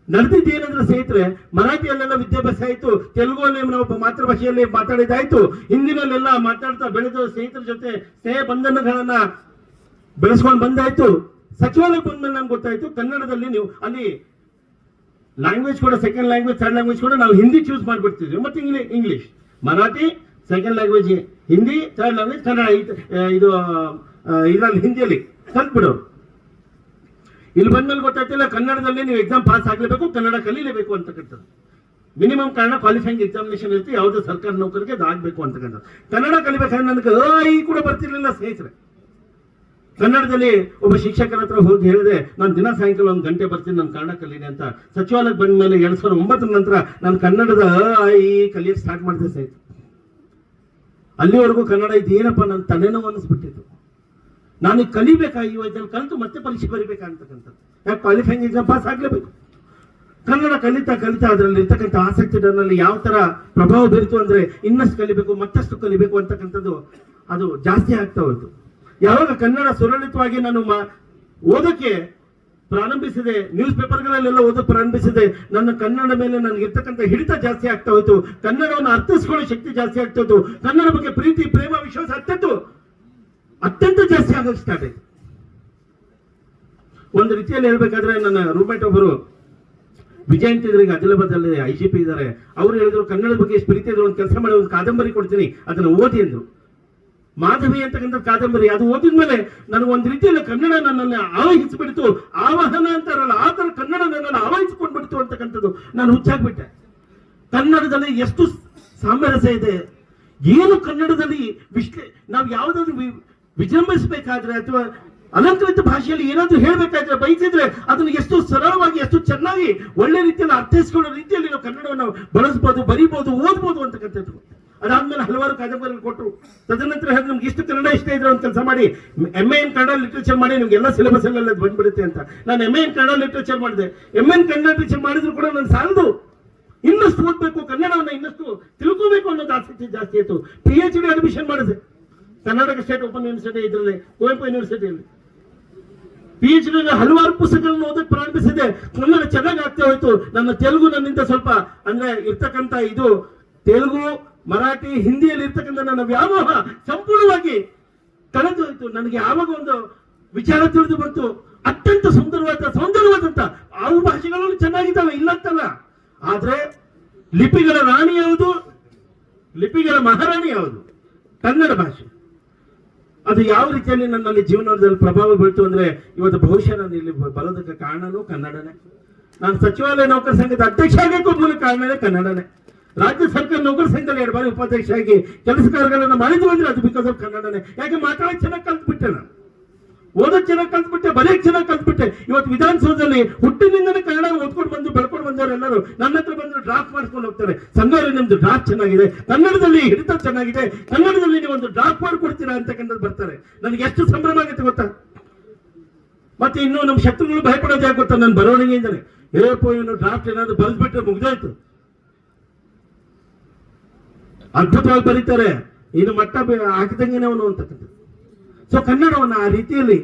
ನಡೆದಿದ್ದು ಏನಂದ್ರೆ ಸ್ನೇಹಿತರೆ, ಮರಾಠಿಯಲ್ಲೆಲ್ಲ ವಿದ್ಯಾಭ್ಯಾಸ ಆಯ್ತು, ತೆಲುಗುವಲ್ಲಿ ನಾವು ಮಾತೃಭಾಷೆಯಲ್ಲಿ ಮಾತಾಡಿದಾಯ್ತು ಹಿಂದಿನಲ್ಲೆಲ್ಲ ಮಾತಾಡ್ತಾ ಬೆಳೆದು ಸ್ನೇಹಿತರ ಜೊತೆ ಸ್ನೇಹ ಬಂಧನಗಳನ್ನ ಬೆಳೆಸ್ಕೊಂಡು ಬಂದಾಯ್ತು. ಸಚಿವಾಲಯ ಬಂದ್ಮೇಲೆ ನಮ್ಗೆ ಗೊತ್ತಾಯ್ತು, ಕನ್ನಡದಲ್ಲಿ ನೀವು ಅಲ್ಲಿ ಲ್ಯಾಂಗ್ವೇಜ್ ಕೂಡ ಸೆಕೆಂಡ್ ಲ್ಯಾಂಗ್ವೇಜ್ ಥರ್ಡ್ ಲ್ಯಾಂಗ್ವೇಜ್ ಕೂಡ ನಾವು ಹಿಂದಿ ಚೂಸ್ ಮಾಡಿಬಿಡ್ತಿದ್ವಿ. ಮತ್ತು English English Marathi second language Hindi third language Kannada ಇದು ಇದರಲ್ಲಿ ಹಿಂದಿಯಲ್ಲಿ ಕಲ್ತ್ಬಿಡೋರು. ಇಲ್ಲಿ ಬಂದ್ಮೇಲೆ ಗೊತ್ತಾಯ್ತಿಲ್ಲ, ಕನ್ನಡದಲ್ಲಿ ನೀವು ಎಕ್ಸಾಮ್ ಪಾಸ್ ಆಗಲೇಬೇಕು, ಕನ್ನಡ ಕಲೀಲೇಬೇಕು ಅಂತಕ್ಕಂಥದ್ದು. ಮಿನಿಮಮ್ ಕನ್ನಡ ಕ್ವಾಲಿಫೈಯಿಂಗ್ ಎಕ್ಸಾಮಿನೇಷನ್ ಇರುತ್ತೆ, ಯಾವುದೇ ಸರ್ಕಾರಿ ನೌಕರಿಗೆ ಅದಾಗಬೇಕು ಅಂತಕ್ಕಂಥದ್ದು. ಕನ್ನಡ ಕಲಿಬೇಕಾದ್ರೆ ನನಗೆ ಈ ಕೂಡ ಬರ್ತಿರ್ಲಿಲ್ಲ ಸ್ನೇಹಿತರೆ. ಕನ್ನಡದಲ್ಲಿ ಒಬ್ಬ ಶಿಕ್ಷಕರ ಹತ್ರ ಹೋಗಿ ಹೇಳಿದೆ, ನಾನು ದಿನ ಸಾಯಂಕಾಲ ಒಂದು ಗಂಟೆ ಬರ್ತೀನಿ, ನಾನು ಕನ್ನಡ ಕಲೀನಿ ಅಂತ. ಸಚಿವಾಲಯಕ್ಕೆ ಬಂದ ಮೇಲೆ ಎರಡ್ ಸಾವಿರದ ಒಂಬತ್ತರ ನಂತರ ನಾನು ಕನ್ನಡದ ಈ ಕಲಿಯಕ್ಕೆ ಸ್ಟಾರ್ಟ್ ಮಾಡಿದೆ ಸಹಿತ ಅಲ್ಲಿವರೆಗೂ ಕನ್ನಡ ಇದು ಏನಪ್ಪ ನನ್ನ ತಲೆನೋವು ಅನ್ನಿಸ್ಬಿಟ್ಟಿತ್ತು. ನಾನು ಈಗ ಕಲಿಬೇಕಾ ಈ ವಯಸ್ಸಲ್ಲಿ? ಕಲಿತು ಮತ್ತೆ ಪರೀಕ್ಷೆ ಬರಿಬೇಕಾ ಅಂತಕ್ಕಂಥದ್ದು ಯಾಕೆ ಕ್ವಾಲಿಫೈಯಿಂಗ್ ಎಕ್ಸಾಮ್ ಪಾಸ್ ಆಗಲೇಬೇಕು? ಕನ್ನಡ ಕಲಿತಾ ಕಲಿತಾ ಅದರಲ್ಲಿ ಇರ್ತಕ್ಕಂಥ ಆಸಕ್ತಿ ನನ್ನಲ್ಲಿ ಯಾವ ತರ ಪ್ರಭಾವ ಬೀರಿತು ಅಂದ್ರೆ ಇನ್ನಷ್ಟು ಕಲಿಬೇಕು, ಮತ್ತಷ್ಟು ಕಲಿಬೇಕು ಅಂತಕ್ಕಂಥದ್ದು ಅದು ಜಾಸ್ತಿ ಆಗ್ತಾ ಹೋಯ್ತು. ಯಾವಾಗ ಕನ್ನಡ ಸುರಳಿತವಾಗಿ ನಾನು ಓದಕ್ಕೆ ಪ್ರಾರಂಭಿಸಿದೆ ನ್ಯೂಸ್ ಪೇಪರ್ಗಳಲ್ಲೆಲ್ಲ ಓದಕ್ಕೆ ಪ್ರಾರಂಭಿಸಿದೆ, ನನ್ನ ಕನ್ನಡ ಮೇಲೆ ನನಗೆ ಇರ್ತಕ್ಕಂಥ ಹಿಡಿತ ಜಾಸ್ತಿ ಆಗ್ತಾ ಹೋಯ್ತು, ಕನ್ನಡವನ್ನು ಅರ್ಥಿಸ್ಕೊಳ್ಳೋ ಶಕ್ತಿ ಜಾಸ್ತಿ ಆಗ್ತಾ ಹೋಯ್ತು, ಕನ್ನಡ ಬಗ್ಗೆ ಪ್ರೀತಿ, ಪ್ರೇಮ, ವಿಶ್ವಾಸ ಅತ್ಯಂತ ಅತ್ಯಂತ ಜಾಸ್ತಿ ಆಗೋಕೆ ಸ್ಟಾರ್ಟ್ ಆಯ್ತು ಒಂದು ರೀತಿಯಲ್ಲಿ ಹೇಳ್ಬೇಕಾದ್ರೆ ನನ್ನ ರೂಮ್ಮೇಟ್ ಒಬ್ಬರು ವಿಜಯ್ ಅಂತಿದ್ರಿಗೆ ಆದಿಲಾಬಾದಲ್ಲಿ ಐ ಜಿ ಪಿ ಇದ್ದಾರೆ, ಅವ್ರು ಹೇಳಿದ್ರು ಕನ್ನಡ ಬಗ್ಗೆ ಎಷ್ಟು ಪ್ರೀತಿ ಇದ್ರು, ಒಂದು ಕೆಲಸ ಮಾಡಿ, ಒಂದು ಕಾದಂಬರಿ ಕೊಡ್ತೀನಿ, ಅದನ್ನ ಓದಿ ಅಂದ್ರು. ಮಾಧವಿ ಅಂತಕ್ಕಂಥ ಕಾದಂಬರಿ, ಅದು ಓದಿದ್ಮೇಲೆ ನನಗೆ ಒಂದು ರೀತಿಯಲ್ಲಿ ಕನ್ನಡ ನನ್ನನ್ನು ಆವಹಿಸಿಬಿಡ್ತು. ಆವಾಹನ ಅಂತಾರಲ್ಲ, ಆ ಥರ ಕನ್ನಡ ನನ್ನನ್ನು ಆವಹಿಸಿಕೊಂಡ್ಬಿಡ್ತು ಅಂತಕ್ಕಂಥದ್ದು ನಾನು ಹುಚ್ಚಾಗ್ಬಿಟ್ಟೆ. ಕನ್ನಡದಲ್ಲಿ ಎಷ್ಟು ಸಾಮರಸ್ಯ ಇದೆ. ಏನು ಕನ್ನಡದಲ್ಲಿ ವಿಶ್ಲೆ, ನಾವು ಯಾವುದಾದ್ರು ವಿ- ವಿಜೃಂಭಿಸಬೇಕಾದ್ರೆ ಅಥವಾ ಅಲಂಕೃತ ಭಾಷೆಯಲ್ಲಿ ಏನಾದ್ರೂ ಹೇಳಬೇಕಾದ್ರೆ ಬಯಸಿದ್ರೆ ಅದನ್ನು ಎಷ್ಟು ಸರಳವಾಗಿ, ಎಷ್ಟು ಚೆನ್ನಾಗಿ ಒಳ್ಳೆ ರೀತಿಯಲ್ಲಿ ಅರ್ಥೈಸ್ಕೊಳ್ಳೋ ರೀತಿಯಲ್ಲಿ ನಾವು ಕನ್ನಡವನ್ನು ಬಳಸ್ಬೋದು, ಬರಿಬೋದು, ಓದ್ಬೋದು ಅಂತಕ್ಕಂಥದ್ದು. ಅದಾದ್ಮೇಲೆ ಹಲವಾರು ಕಾದಂಬರಿಗಳು ಕೊಟ್ಟರು. ತದನಂತರ ಹೇಳಿದ್ರೆ, ನಮ್ಗೆ ಇಷ್ಟು ಕನ್ನಡ ಇಷ್ಟ ಇದ್ರೆ ಅಂತ ಕೆಲಸ ಮಾಡಿ ಎಂ ಎ ಕನ್ನಡ ಲಿಟ್ರೇಚರ್ ಮಾಡಿ ನಿಮ್ಗೆ ಎಲ್ಲ ಸಿಲೆಬಸ್ ಅದು ಬಂದ್ಬಿಡುತ್ತೆ ಅಂತ. ನಾನು ಎಂ ಎ ಕನ್ನಡ ಲಿಟ್ರೇಚರ್ ಮಾಡಿದೆ. ಎಂ ಎನ್ ಕನ್ನಡ ಲಿಟ್ರೇಚರ್ ಮಾಡಿದ್ರು ಕೂಡ ನಾನು ಸಾಲದು. ಇನ್ನಷ್ಟು ಓದಬೇಕು, ಕನ್ನಡವನ್ನು ಇನ್ನಷ್ಟು ತಿಳ್ಕೋಬೇಕು ಅನ್ನೋದು ಆಸಕ್ತಿ ಜಾಸ್ತಿ ಆಯಿತು. ಪಿ ಎಚ್ ಡಿ ಅಡ್ಮಿಷನ್ ಮಾಡಿದೆ. ಕರ್ನಾಟಕ ಸ್ಟೇಟ್ ಓಪನ್ ಯೂನಿವರ್ಸಿಟಿ ಇದರಲ್ಲಿ ಕುವೆಂಪು ಯೂನಿವರ್ಸಿಟಿಯಲ್ಲಿ ಪಿ ಎಚ್ ಡಿ ಹಲವಾರು ಪುಸ್ತಕಗಳನ್ನು ಓದಕ್ಕೆ ಪ್ರಾರಂಭಿಸಿದೆ. ಕನ್ನಡ ಚೆನ್ನಾಗಿ ಆಗ್ತಾ ಹೋಯ್ತು. ನನ್ನ ತೆಲುಗು ನನ್ನಿಂದ ಸ್ವಲ್ಪ, ಅಂದ್ರೆ ಇರ್ತಕ್ಕಂಥ ಇದು ತೆಲುಗು ಮರಾಠಿ ಹಿಂದಿಯಲ್ಲಿ ಇರ್ತಕ್ಕಂಥ ನನ್ನ ವ್ಯಾಮೋಹ ಸಂಪೂರ್ಣವಾಗಿ ಕಳೆದು ಹೋಯಿತು ನನಗೆ ಯಾವಾಗ ಒಂದು ವಿಚಾರ ತಿಳಿದು ಬಂತು, ಅತ್ಯಂತ ಸುಂದರವಾದ ಸೌಂದರ್ಯವಾದಂತ ಆವು ಭಾಷೆಗಳನ್ನು ಚೆನ್ನಾಗಿದ್ದಾವೆ ಇಲ್ಲ ಆದ್ರೆ ಲಿಪಿಗಳ ರಾಣಿ ಯಾವುದು? ಲಿಪಿಗಳ ಮಹಾರಾಣಿ ಯಾವುದು? ಕನ್ನಡ ಭಾಷೆ. ಅದು ಯಾವ ರೀತಿಯಲ್ಲಿ ನನ್ನಲ್ಲಿ ಜೀವನದಲ್ಲಿ ಪ್ರಭಾವ ಬೀಳ್ತು ಅಂದ್ರೆ ಇವತ್ತು ಬಹುಶಃ ನಾನು ಇಲ್ಲಿ ಬರೋದಕ್ಕೆ ಕಾರಣನೂ ಕನ್ನಡನೇ. ನಾನು ಸಚಿವಾಲಯ ನೌಕರ ಸಂಘದ ಅಧ್ಯಕ್ಷ ಆಗಕ್ಕೂ ಮೂಲ ಕಾರಣನೇ ಕನ್ನಡನೇ. ರಾಜ್ಯ ಸರ್ಕಾರ ನೌಕರ ಸಂಘದಲ್ಲಿ ಎರಡು ಬಾರಿ ಉಪಾಧ್ಯಕ್ಷ ಆಗಿ ಕೆಲಸ ಕಾರ್ಯಗಳನ್ನು ಮಾಡಿದ್ವು ಅಂದ್ರೆ ಅದು ಬಿಕಾಸ್ ಆಫ್ ಕನ್ನಡನೇ. ಯಾಕೆ ಮಾತಾಡೋಕೆ ಚೆನ್ನಾಗಿ ಕಲ್ತ್ಬಿಟ್ಟೆ ನಾನು? ಓದಕ್ ಚೆನ್ನಾಗಿ ಕಲ್ತ್ಬಿಟ್ಟೆ, ಬರೆಯಕ್ ಚೆನ್ನಾಗಿ ಕಲ್ತ್ಬಿಟ್ಟೆ. ಇವತ್ತು ವಿಧಾನಸೌಧದಲ್ಲಿ ಹುಟ್ಟಿನಿಂದನೇ ಕನ್ನಡ ಓದ್ಕೊಂಡು ಬಂದು, ಬೆಳ್ಕೊಂಡು ಬಂದವರೆಲ್ಲರೂ ನನ್ನ ಹತ್ರ ಬಂದು ಡ್ರಾಫ್ಟ್ ಮಾಡ್ಕೊಂಡು ಹೋಗ್ತಾರೆ. ಸಂಘದಲ್ಲಿ ನಿಮ್ದು ಡ್ರಾಫ್ಟ್ ಚೆನ್ನಾಗಿದೆ. ಕನ್ನಡದಲ್ಲಿ ಹಿಡಿತ ಚೆನ್ನಾಗಿದೆ. ಕನ್ನಡದಲ್ಲಿ ನೀವು ಒಂದು ಡ್ರಾಫ್ಟ್ ಮಾಡ್ಕೊಡ್ತೀರಾ ಅಂತಕ್ಕಂಥದ್ದು ಬರ್ತಾರೆ. ನನಗೆ ಎಷ್ಟು ಸಂಭ್ರಮ ಆಗುತ್ತೆ ಗೊತ್ತಾ? ಮತ್ತೆ ಇನ್ನು ನಮ್ಮ ಶತ್ರುಗಳು ಭಯಪಡೋದು ಯಾಕೆ ಗೊತ್ತಾ? ನನ್ನ ಬರವಣಿಗೆಯಿಂದಲೇ ಏಪೋ ಇವನು ಡ್ರಾಫ್ಟ್ ಏನಾದ್ರು ಬರೆದ್ಬಿಟ್ರೆ ಮುಗ್ದೋಯ್ತು. ಅದ್ಭುತವಾಗಿ ಬರೀತಾರೆ. ಇದು ಮಟ್ಟ ಹಾಕಿದಂಗೆ ಅವನು ಅಂತಕ್ಕಂಥದ್ದು. ಸೊ ಕನ್ನಡವನ್ನು ಆ ರೀತಿಯಲ್ಲಿ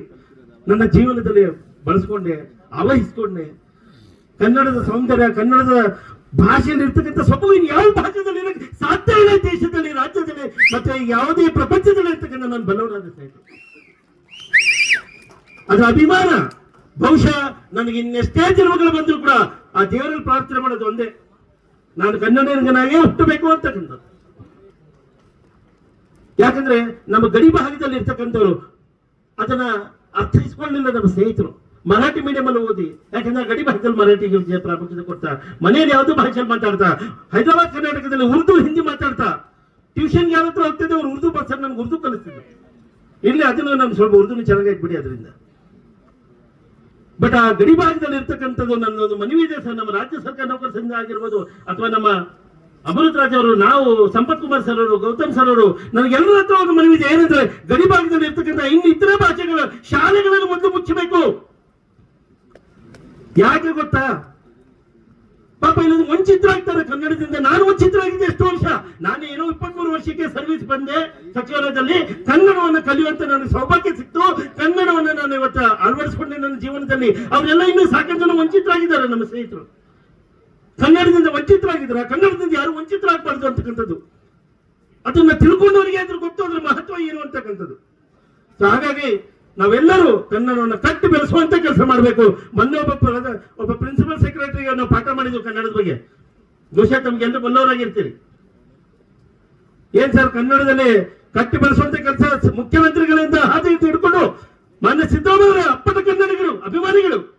ನನ್ನ ಜೀವನದಲ್ಲಿ ಬಳಸ್ಕೊಂಡೆ ಆವಹಿಸ್ಕೊಂಡೆ ಕನ್ನಡದ ಸೌಂದರ್ಯ, ಕನ್ನಡದ ಭಾಷೆಯಲ್ಲಿ ಇರ್ತಕ್ಕಂಥ ಸೊಬಗು ಇನ್ನು ಯಾವ ಇರಕ್ಕೆ ಸಾಧ್ಯ ಇಲ್ಲ ದೇಶದಲ್ಲಿ ರಾಜ್ಯದಲ್ಲಿ, ಮತ್ತೆ ಯಾವುದೇ ಪ್ರಪಂಚದಲ್ಲಿ ಇರ್ತಕ್ಕಂಥ ನಾನು ಬಲವರಾದ ಸ್ನೇಹಿತ ಅದು ಅಭಿಮಾನ. ಬಹುಶಃ ನನಗೆ ಇನ್ನೆಷ್ಟೇ ಜನ್ಮಗಳು ಬಂದರೂ ಕೂಡ ಆ ದೇವರಲ್ಲಿ ಪ್ರಾರ್ಥನೆ ಮಾಡೋದು ಒಂದೇ. ನಾನು ಕನ್ನಡಿಗನಾಗೇ ಹುಟ್ಟಬೇಕು ಅಂತಕ್ಕಂಥದ್ದು. ಯಾಕಂದ್ರೆ ನಮ್ಮ ಗಡಿ ಭಾಗದಲ್ಲಿ ಇರ್ತಕ್ಕಂಥವ್ರು ಅದನ್ನ ಅರ್ಥೈಸ್ಕೊಳ್ಳಿಲ್ಲ ನಮ್ಮ ಸ್ನೇಹಿತರು. ಮರಾಠಿ ಮೀಡಿಯಂ ಅಲ್ಲಿ ಓದಿ, ಯಾಕಂದ್ರೆ ಗಡಿ ಭಾಗದಲ್ಲಿ ಮರಾಠಿಗೆ ಪ್ರಾಮುಖ್ಯತೆ ಕೊಡ್ತಾ, ಮನೆಯಲ್ಲಿ ಯಾವುದೋ ಭಾಷೆಯಲ್ಲಿ ಮಾತಾಡ್ತಾ, ಹೈದರಾಬಾದ್ ಕರ್ನಾಟಕದಲ್ಲಿ ಉರ್ದು ಹಿಂದಿ ಮಾತಾಡ್ತಾ ಟ್ಯೂಷನ್ ಯಾರತ್ರ ಹೋಗ್ತಿದ್ದೆ, ಅವ್ರು ಉರ್ದು ಭಾಷೆ ನನ್ಗೆ ಉರ್ದು ಕಲಿಸ್ತಿದ್ರು. ಇಲ್ಲಿ ಅದನ್ನು ನಾನು ಸ್ವಲ್ಪ ಉರ್ದು ಚೆನ್ನಾಗಿ ಬಿಡಿ ಅದರಿಂದ. ಬಟ್ ಆ ಗಡಿ ಭಾಗದಲ್ಲಿ ಇರ್ತಕ್ಕಂಥದ್ದು ನನ್ನೊಂದು ಮನವಿ ಇದೆ ಸರ್. ನಮ್ಮ ರಾಜ್ಯ ಸರ್ಕಾರ ನೌಕರ ಸಂಘ ಆಗಿರ್ಬೋದು, ಅಥವಾ ನಮ್ಮ ಅಮೃತ್ ರಾಜ್ ಅವರು, ನಾವು ಸಂಪತ್ ಕುಮಾರ್ ಸರ್ ಅವರು, ಗೌತಮ್ ಸರ್ ಅವರು, ನನಗೆಲ್ಲರ ಹತ್ರ ಒಂದು ಮನವಿ ಇದೆ ಏನಂದ್ರೆ, ಗಡಿ ಭಾಗದಲ್ಲಿ ಇರ್ತಕ್ಕಂಥ ಇನ್ನು ಇತರ ಭಾಷೆಗಳ ಶಾಲೆಗಳನ್ನು ಮೊದಲು ಮುಚ್ಚಬೇಕು. ಯಾಕೆ ಗೊತ್ತಾ? ಪಾಪ ಇಲ್ಲೊಂದು ವಂಚಿತರಾಗ್ತಾರೆ ಕನ್ನಡದಿಂದ. ನಾನು ವಂಚಿತರಾಗಿದ್ದೆ ಎಷ್ಟು ವರ್ಷ. ನಾನು ಏನೋ ಇಪ್ಪತ್ಮೂರು ವರ್ಷಕ್ಕೆ ಸರ್ವಿಸ್ ಬಂದೆ ಸಚಿವಾಲಯದಲ್ಲಿ. ಕನ್ನಡವನ್ನು ಕಲಿಯುವಂತ ನನಗೆ ಸೌಭಾಗ್ಯ ಸಿಕ್ತು. ಕನ್ನಡವನ್ನು ನಾನು ಇವತ್ತು ಅಳವಡಿಸಿಕೊಂಡೆ ನನ್ನ ಜೀವನದಲ್ಲಿ. ಅವರೆಲ್ಲ ಇನ್ನೂ ಸಾಕಷ್ಟು ಜನ ವಂಚಿತರಾಗಿದ್ದಾರೆ ನಮ್ಮ ಸ್ನೇಹಿತರು. ಕನ್ನಡದಿಂದ ವಂಚಿತರಾಗಿದ್ರ ಕನ್ನಡದಿಂದ ಯಾರು ವಂಚಿತರಾಗಬಾರ್ದು ಅಂತಕ್ಕಂಥದ್ದು. ಅದನ್ನ ತಿಳ್ಕೊಂಡವರಿಗೆ ಅದ್ರ ಗೊತ್ತು, ಅದ್ರ ಮಹತ್ವ ಏನು ಅಂತಕ್ಕಂಥದ್ದು. ಹಾಗಾಗಿ ನಾವೆಲ್ಲರೂ ಕನ್ನಡವನ್ನು ಕಟ್ಟಿ ಬೆಳೆಸುವಂತ ಕೆಲಸ ಮಾಡಬೇಕು. ಮೊನ್ನೆ ಒಬ್ಬ ಒಬ್ಬ ಪ್ರಿನ್ಸಿಪಲ್ ಸೆಕ್ರೆಟರಿಗೆ ನಾವು ಪಾಠ ಮಾಡಿದ್ವಿ ಕನ್ನಡದ ಬಗ್ಗೆ. ಬಹುಶಃ ತಮ್ಗೆಲ್ಲರೂ ಬಲ್ಲವರಾಗಿರ್ತೀರಿ. ಏನ್ ಸರ್, ಕನ್ನಡದಲ್ಲಿ ಕಟ್ಟಿ ಬೆಳೆಸುವಂತ ಕೆಲಸ ಮುಖ್ಯಮಂತ್ರಿಗಳಿಂದ ಹಾದಿ ಹಿಡ್ಕೊಂಡು ಮಾನ್ಯ ಸಿದ್ದರಾಮಯ್ಯ ಅಪ್ಪಟ ಕನ್ನಡಿಗರು, ಅಭಿಮಾನಿಗಳು.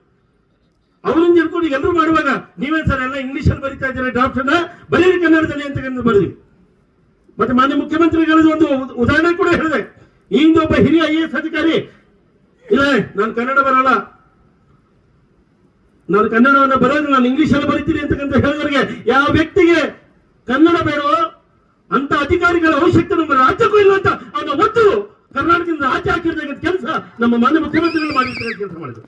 ಅವರಿಂದ ತಿಳ್ಕೊಂಡು ಎಲ್ಲರೂ ಮಾಡುವಾಗ ನೀವೇನ್ ಸರ್ ಎಲ್ಲ ಇಂಗ್ಲಿಷ್ ಅಲ್ಲಿ ಬರೀತಾ ಇದ್ದೀರಾ ಅನ್ನ ಬರೀರಿ ಕನ್ನಡದಲ್ಲಿ ಅಂತ ಬರೆದ್ವಿ ಮತ್ತೆ ಮಾನ್ಯ ಮುಖ್ಯಮಂತ್ರಿಗಳದ್ದು ಒಂದು ಉದ್- ಉದಾಹರಣೆ ಕೂಡ ಹೇಳಿದೆ. ಈಗ ಒಬ್ಬ ಹಿರಿಯ ಐ ಎಸ್ ಅಧಿಕಾರಿ, ಇಲ್ಲ, ನಾನು ಕನ್ನಡ ಬರಲ್ಲ. ನಾನು ಕನ್ನಡವನ್ನು ಬರೋದು ನಾನು ಇಂಗ್ಲಿಷ್ ಅಲ್ಲಿ ಬರೀತೀನಿ ಅಂತಕ್ಕಂಥ ಹೇಳಿದವರಿಗೆ ಯಾವ ವ್ಯಕ್ತಿಗೆ ಕನ್ನಡ ಬೇಡೋ ಅಂತ ಅಧಿಕಾರಿಗಳ ಅವಶ್ಯಕತೆ ನಮ್ಮ ರಾಜ್ಯಕ್ಕೂ ಇಲ್ಲ ಅಂತ ಅವನ ಒತ್ತು ಕರ್ನಾಟಕದಿಂದ ಆಚೆ ಹಾಕಿರ್ತಕ್ಕಂಥ ಕೆಲಸ ನಮ್ಮ ಮಾನ್ಯ ಮುಖ್ಯಮಂತ್ರಿಗಳು ಮಾಡಿರ್ತಕ್ಕಂಥ ಕೆಲಸ ಮಾಡಿದ್ರು.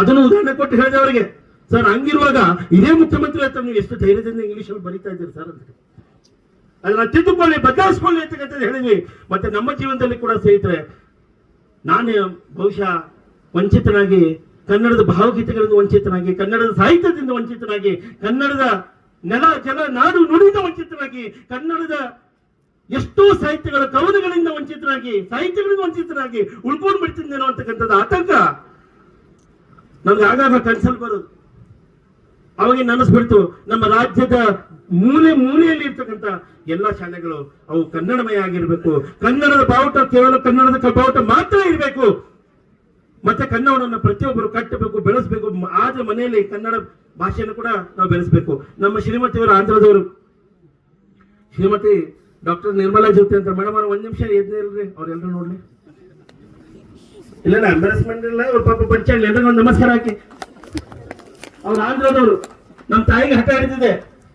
ಅದನ್ನು ಉದಾಹರಣೆ ಕೊಟ್ಟು ಹೇಳಿದೆ ಅವರಿಗೆ ಸರ್, ಹಂಗಿರುವಾಗ ಇದೇ ಮುಖ್ಯಮಂತ್ರಿ ಹತ್ರ ನೀವು ಎಷ್ಟು ಧೈರ್ಯದಿಂದ ಇಂಗ್ಲಿಷ್ ಅಲ್ಲಿ ಬರೀತಾ ಇದ್ದೀರಿ ಸರ್? ಅಂತ ಅದನ್ನ ತಿದ್ದುಕೊಳ್ಳಿ, ಬದಲಾಯಿಸ್ಕೊಳ್ಳಿ ಅಂತಕ್ಕಂಥದ್ದು ಹೇಳಿದ್ವಿ. ಮತ್ತೆ ನಮ್ಮ ಜೀವನದಲ್ಲಿ ಕೂಡ ಸ್ನೇಹಿತರೆ, ನಾನು ಬಹುಶಃ ವಂಚಿತನಾಗಿ, ಕನ್ನಡದ ಭಾವಗೀತೆಗಳಿಂದ ವಂಚಿತನಾಗಿ, ಕನ್ನಡದ ಸಾಹಿತ್ಯದಿಂದ ವಂಚಿತನಾಗಿ, ಕನ್ನಡದ ನೆಲ, ಜಲ, ನಾಡು ನುಡಿದ ವಂಚಿತನಾಗಿ, ಕನ್ನಡದ ಎಷ್ಟೋ ಸಾಹಿತ್ಯಗಳ ಕವನಗಳಿಂದ ವಂಚಿತನಾಗಿ, ಸಾಹಿತ್ಯಗಳಿಂದ ವಂಚಿತನಾಗಿ ಉಳ್ಕೊಂಡು ಬಿಡ್ತಿದ್ದೇನೋ ಅಂತಕ್ಕಂಥದ್ದು ಆತಂಕ. ನಮ್ಗೆ ಆಗಾಗ ಕನ್ಸಲ್ ಬರೋದು. ಅವಾಗ ನನಸ್ಬಿಡ್ತು ನಮ್ಮ ರಾಜ್ಯದ ಮೂಲೆ ಮೂಲೆಯಲ್ಲಿ ಇರ್ತಕ್ಕಂಥ ಎಲ್ಲಾ ಶಾಲೆಗಳು ಅವು ಕನ್ನಡಮಯ ಆಗಿರ್ಬೇಕು. ಕನ್ನಡದ ಬಾವುಟ ಕೇವಲ ಕನ್ನಡದ ಬಾವುಟ ಮಾತ್ರ ಇರಬೇಕು. ಮತ್ತೆ ಕನ್ನಡವನ್ನು ಪ್ರತಿಯೊಬ್ಬರು ಕಟ್ಟಬೇಕು, ಬೆಳೆಸಬೇಕು. ಆದ್ರೆ ಮನೆಯಲ್ಲಿ ಕನ್ನಡ ಭಾಷೆಯನ್ನು ಕೂಡ ನಾವು ಬೆಳೆಸಬೇಕು. ನಮ್ಮ ಶ್ರೀಮತಿಯವರು, ಆಂಧ್ರದವರು. ಶ್ರೀಮತಿ ಡಾಕ್ಟರ್ ನಿರ್ಮಲಾ ಜ್ಯೋತಿ ಅಂತ. ಮೇಡಮ್ ಅವ್ರು, ಒಂದ್ ನಿಮಿಷ ಎದ್ದೇ ಇಲ್ರಿ ಅವ್ರೆಲ್ಲರೂ ನೋಡ್ಲಿ. ಇಲ್ಲ ಎಂಬರಸ್ಮೆಂಟ್ ಇಲ್ಲ, ಅವ್ರ ಪಾಪ ಪರಿಚಯ ಇಲ್ಲ ಒಂದು ನಮಸ್ಕಾರ ಹಾಕಿ. ಅವ್ರು ಆಂಧ್ರದವರು ನಮ್ಮ ತಾಯಿಗೆ ಹಠ ಹಿಡಿದಿದೆ.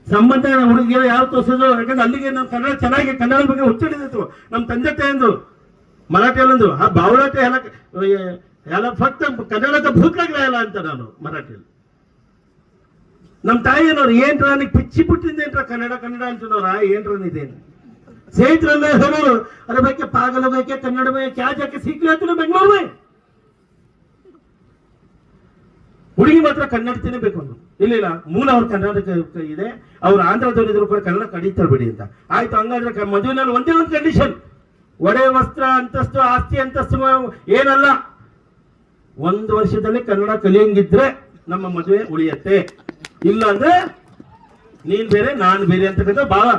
ಸಂಬಂಧ ಹುಡುಗಿಯರು ಯಾವ ತೋರಿಸೋದು ಯಾಕಂದ್ರೆ ಅಲ್ಲಿಗೆ ನಮ್ಮ ಕನ್ನಡ ಚೆನ್ನಾಗಿ ಕನ್ನಡ ಬಗ್ಗೆ ಹುಚ್ಚಿಡಿದಿತ್ತು ನಮ್ಮ ತಂದೆ ತಾಯಂದು ಮರಾಠಿಯಲ್ಲೊಂದು ಆ ಬಾವಲಾಟ ಎಲ್ಲ ಎಲ್ಲ ಫಕ್ತ ಕನ್ನಡದ ಭೂತಲಾಗ್ಲ ಎಲ್ಲ ಅಂತ ನಾನು ಮರಾಠಿಯಲ್ಲಿ. ನಮ್ಮ ತಾಯಿಯನವ್ರು ಏನ್ರ ನನಗೆ ಪಿಚ್ಚಿ ಬಿಟ್ಟಿದ್ದೇನ್ರ ಕನ್ನಡ ಕನ್ನಡ ಅಂತನವ್ರ ಏನ್ರ ಇದೇನು ಸ್ನೇಹಿತರಲ್ಲೇ ಹೇಳೋರು ಅದ್ರ ಬಗ್ಗೆ ಪಾಗಲ ಬೇಕೆ, ಕನ್ನಡ ಬೇಕೆ ಕ್ಯಾ ಜಾಕೆ ಸೀಕ್ಲಿ ಅಂತ ಬೆಂಗಳೂರು ಮೇ ಹುಡುಗಿ ಮಾತ್ರ ಕನ್ನಡತಿನೇ ಬೇಕು ಅಂದ್ರು ಇಲ್ಲ ಇಲ್ಲ, ಮೂಲ ಅವ್ರ ಕರ್ನಾಟಕ ಇದೆ. ಅವ್ರು ಆಂಧ್ರದವರಿದ್ರು ಕೂಡ ಕನ್ನಡ ಕಡಿತಾರೆ ಬಿಡಿ ಅಂತ. ಆಯ್ತು, ಹಂಗಾದ್ರೆ ಮದುವೆ ಮದುವೆನಲ್ಲಿ ಒಂದೇ ಒಂದು ಕಂಡೀಷನ್ ಒಡೆ, ವಸ್ತ್ರ, ಅಂತಸ್ತು, ಆಸ್ತಿ, ಅಂತಸ್ತು, ಏನಲ್ಲ. ಒಂದು ವರ್ಷದಲ್ಲಿ ಕನ್ನಡ ಕಲಿಯಂಗಿದ್ರೆ ನಮ್ಮ ಮದುವೆ ಉಳಿಯತ್ತೆ. ಇಲ್ಲ ಅಂದ್ರೆ ನೀನ್ ಬೇರೆ, ನಾನು ಬೇರೆ ಅಂತಕ್ಕಂಥ ಬಹಳ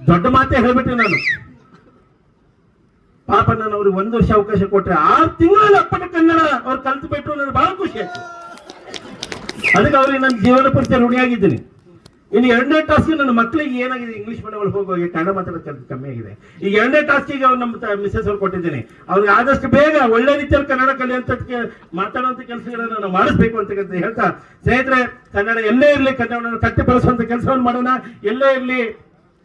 ದೊಡ್ಡ ಮಾತೇ ಹೇಳ್ಬಿಟ್ಟೆ ನಾನು. ಪಾಪ ನಾನು ಅವ್ರಿಗೆ ಒಂದು ವರ್ಷ ಅವಕಾಶ ಕೊಟ್ಟರೆ ಆರು ತಿಂಗಳಲ್ಲಿ ಅಪ್ಪಟ ಕನ್ನಡ ಅವ್ರು ಕಲ್ತು ಬಿಟ್ಟು ನನಗೆ ಬಹಳ ಖುಷಿ ಆಯ್ತು. ಅದಕ್ಕೆ ಅವ್ರಿಗೆ ನನ್ನ ಜೀವನ ಪೂರ್ತಿ ಋಣಿಯಾಗಿದ್ದೀನಿ. ಇನ್ನು ಎರಡನೇ ಟಾಸ್ಕ್ ನನ್ನ ಮಕ್ಕಳಿಗೆ ಏನಾಗಿದೆ? ಇಂಗ್ಲಿಷ್ ಮೀಡಿಯಂ ಒಳಗೆ ಹೋಗುವಾಗ ಕನ್ನಡ ಸ್ವಲ್ಪ ಕಮ್ಮಿ ಆಗಿದೆ. ಈಗ ಎರಡನೇ ಟಾಸ್ಕಿಗೆ ಅವ್ರು ನಮ್ಮ ಮಿಸ್ಸಸ್ ಅವ್ರು ಕೊಟ್ಟಿದ್ದೀನಿ. ಅವ್ರಿಗೆ ಆದಷ್ಟು ಬೇಗ ಒಳ್ಳೆ ರೀತಿಯಲ್ಲಿ ಕನ್ನಡ ಕಲಿಯುವಂತ ಮಾತಾಡುವಂತ ಕೆಲಸಗಳನ್ನು ನಾವು ಮಾಡಿಸ್ಬೇಕು ಅಂತ ಹೇಳ್ತಾ ಸ್ನೇಹಿತರೆ, ಕನ್ನಡ ಎಲ್ಲೇ ಇರಲಿ ಕನ್ನಡವನ್ನು ಕಟ್ಟಿ ಬಳಸುವಂತ ಕೆಲಸವನ್ನು ಮಾಡೋಣ. ಎಲ್ಲೇ ಇರಲಿ,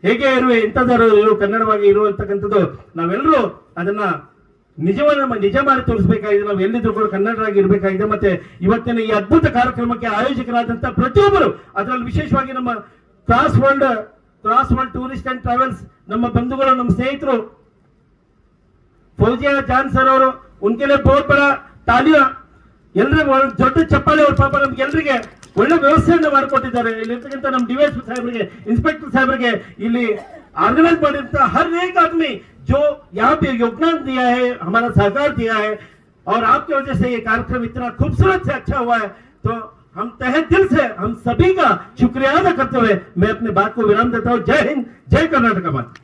ಹೇಗೆ ಇರುವೆ ಇಂಥದ್ದಾರು ಕನ್ನಡವಾಗಿ ಇರುವಂತಕ್ಕಂಥದ್ದು ನಾವೆಲ್ಲರೂ ಅದನ್ನ ನಿಜವನ್ನು ನಿಜ ಮಾಡಿ ತೋರಿಸಬೇಕಾಗಿದೆ ನಾವು ಎಲ್ಲಿದ್ರು ಕೂಡ ಕನ್ನಡರಾಗಿ ಇರಬೇಕಾಗಿದೆ. ಮತ್ತೆ ಇವತ್ತಿನ ಈ ಅದ್ಭುತ ಕಾರ್ಯಕ್ರಮಕ್ಕೆ ಆಯೋಜಕರಾದಂಥ ಪ್ರತಿಯೊಬ್ಬರು, ಅದರಲ್ಲಿ ವಿಶೇಷವಾಗಿ ನಮ್ಮ cross world cross world tourist and travels ನಮ್ಮ ಬಂಧುಗಳು, ನಮ್ಮ ಸ್ನೇಹಿತರು, ಫೌಜಿಯಾ ಜಾನ್ ಸರ್ ಅವರು, ಉನ್ಕೆಲೆ ಬೋರ್ಪಡ ತಾಲಿಯ, ಎಲ್ರಿಗೂ ದೊಡ್ಡ ಚಪ್ಪಾಳೆ ಅವ್ರ ಪಾಪ ನಮ್ಗೆಲ್ಲರಿಗೆ ಒಳ್ಳೆ ವ್ಯವಸ್ಥೆಯನ್ನು ಮಾಡಿಕೊಟ್ಟಿದ್ದಾರೆ. ಇಲ್ಲಿರ್ತಕ್ಕಂಥ ನಮ್ಮ ಡಿ ವೈ ಸಾಹೇಬರಿಗೆ, ಇನ್ಸ್ಪೆಕ್ಟರ್ ಸಾಹೇಬರಿಗೆ ಇಲ್ಲಿ ಆರ್ಗನೈಸ್ ಮಾಡಿರ್ತ ಹರ್ ಏಕ ಆದ್ಮಿ जो यहाँ पे योगदान दिया है, हमारा सहकार दिया है, और आपकी वजह से ये कार्यक्रम इतना खूबसूरत से अच्छा हुआ है तो हम तहे दिल से, हम सभी का शुक्रिया अदा करते हुए मैं अपने बात को विराम देता हूँ। जय हिंद, जय कर्नाटक माता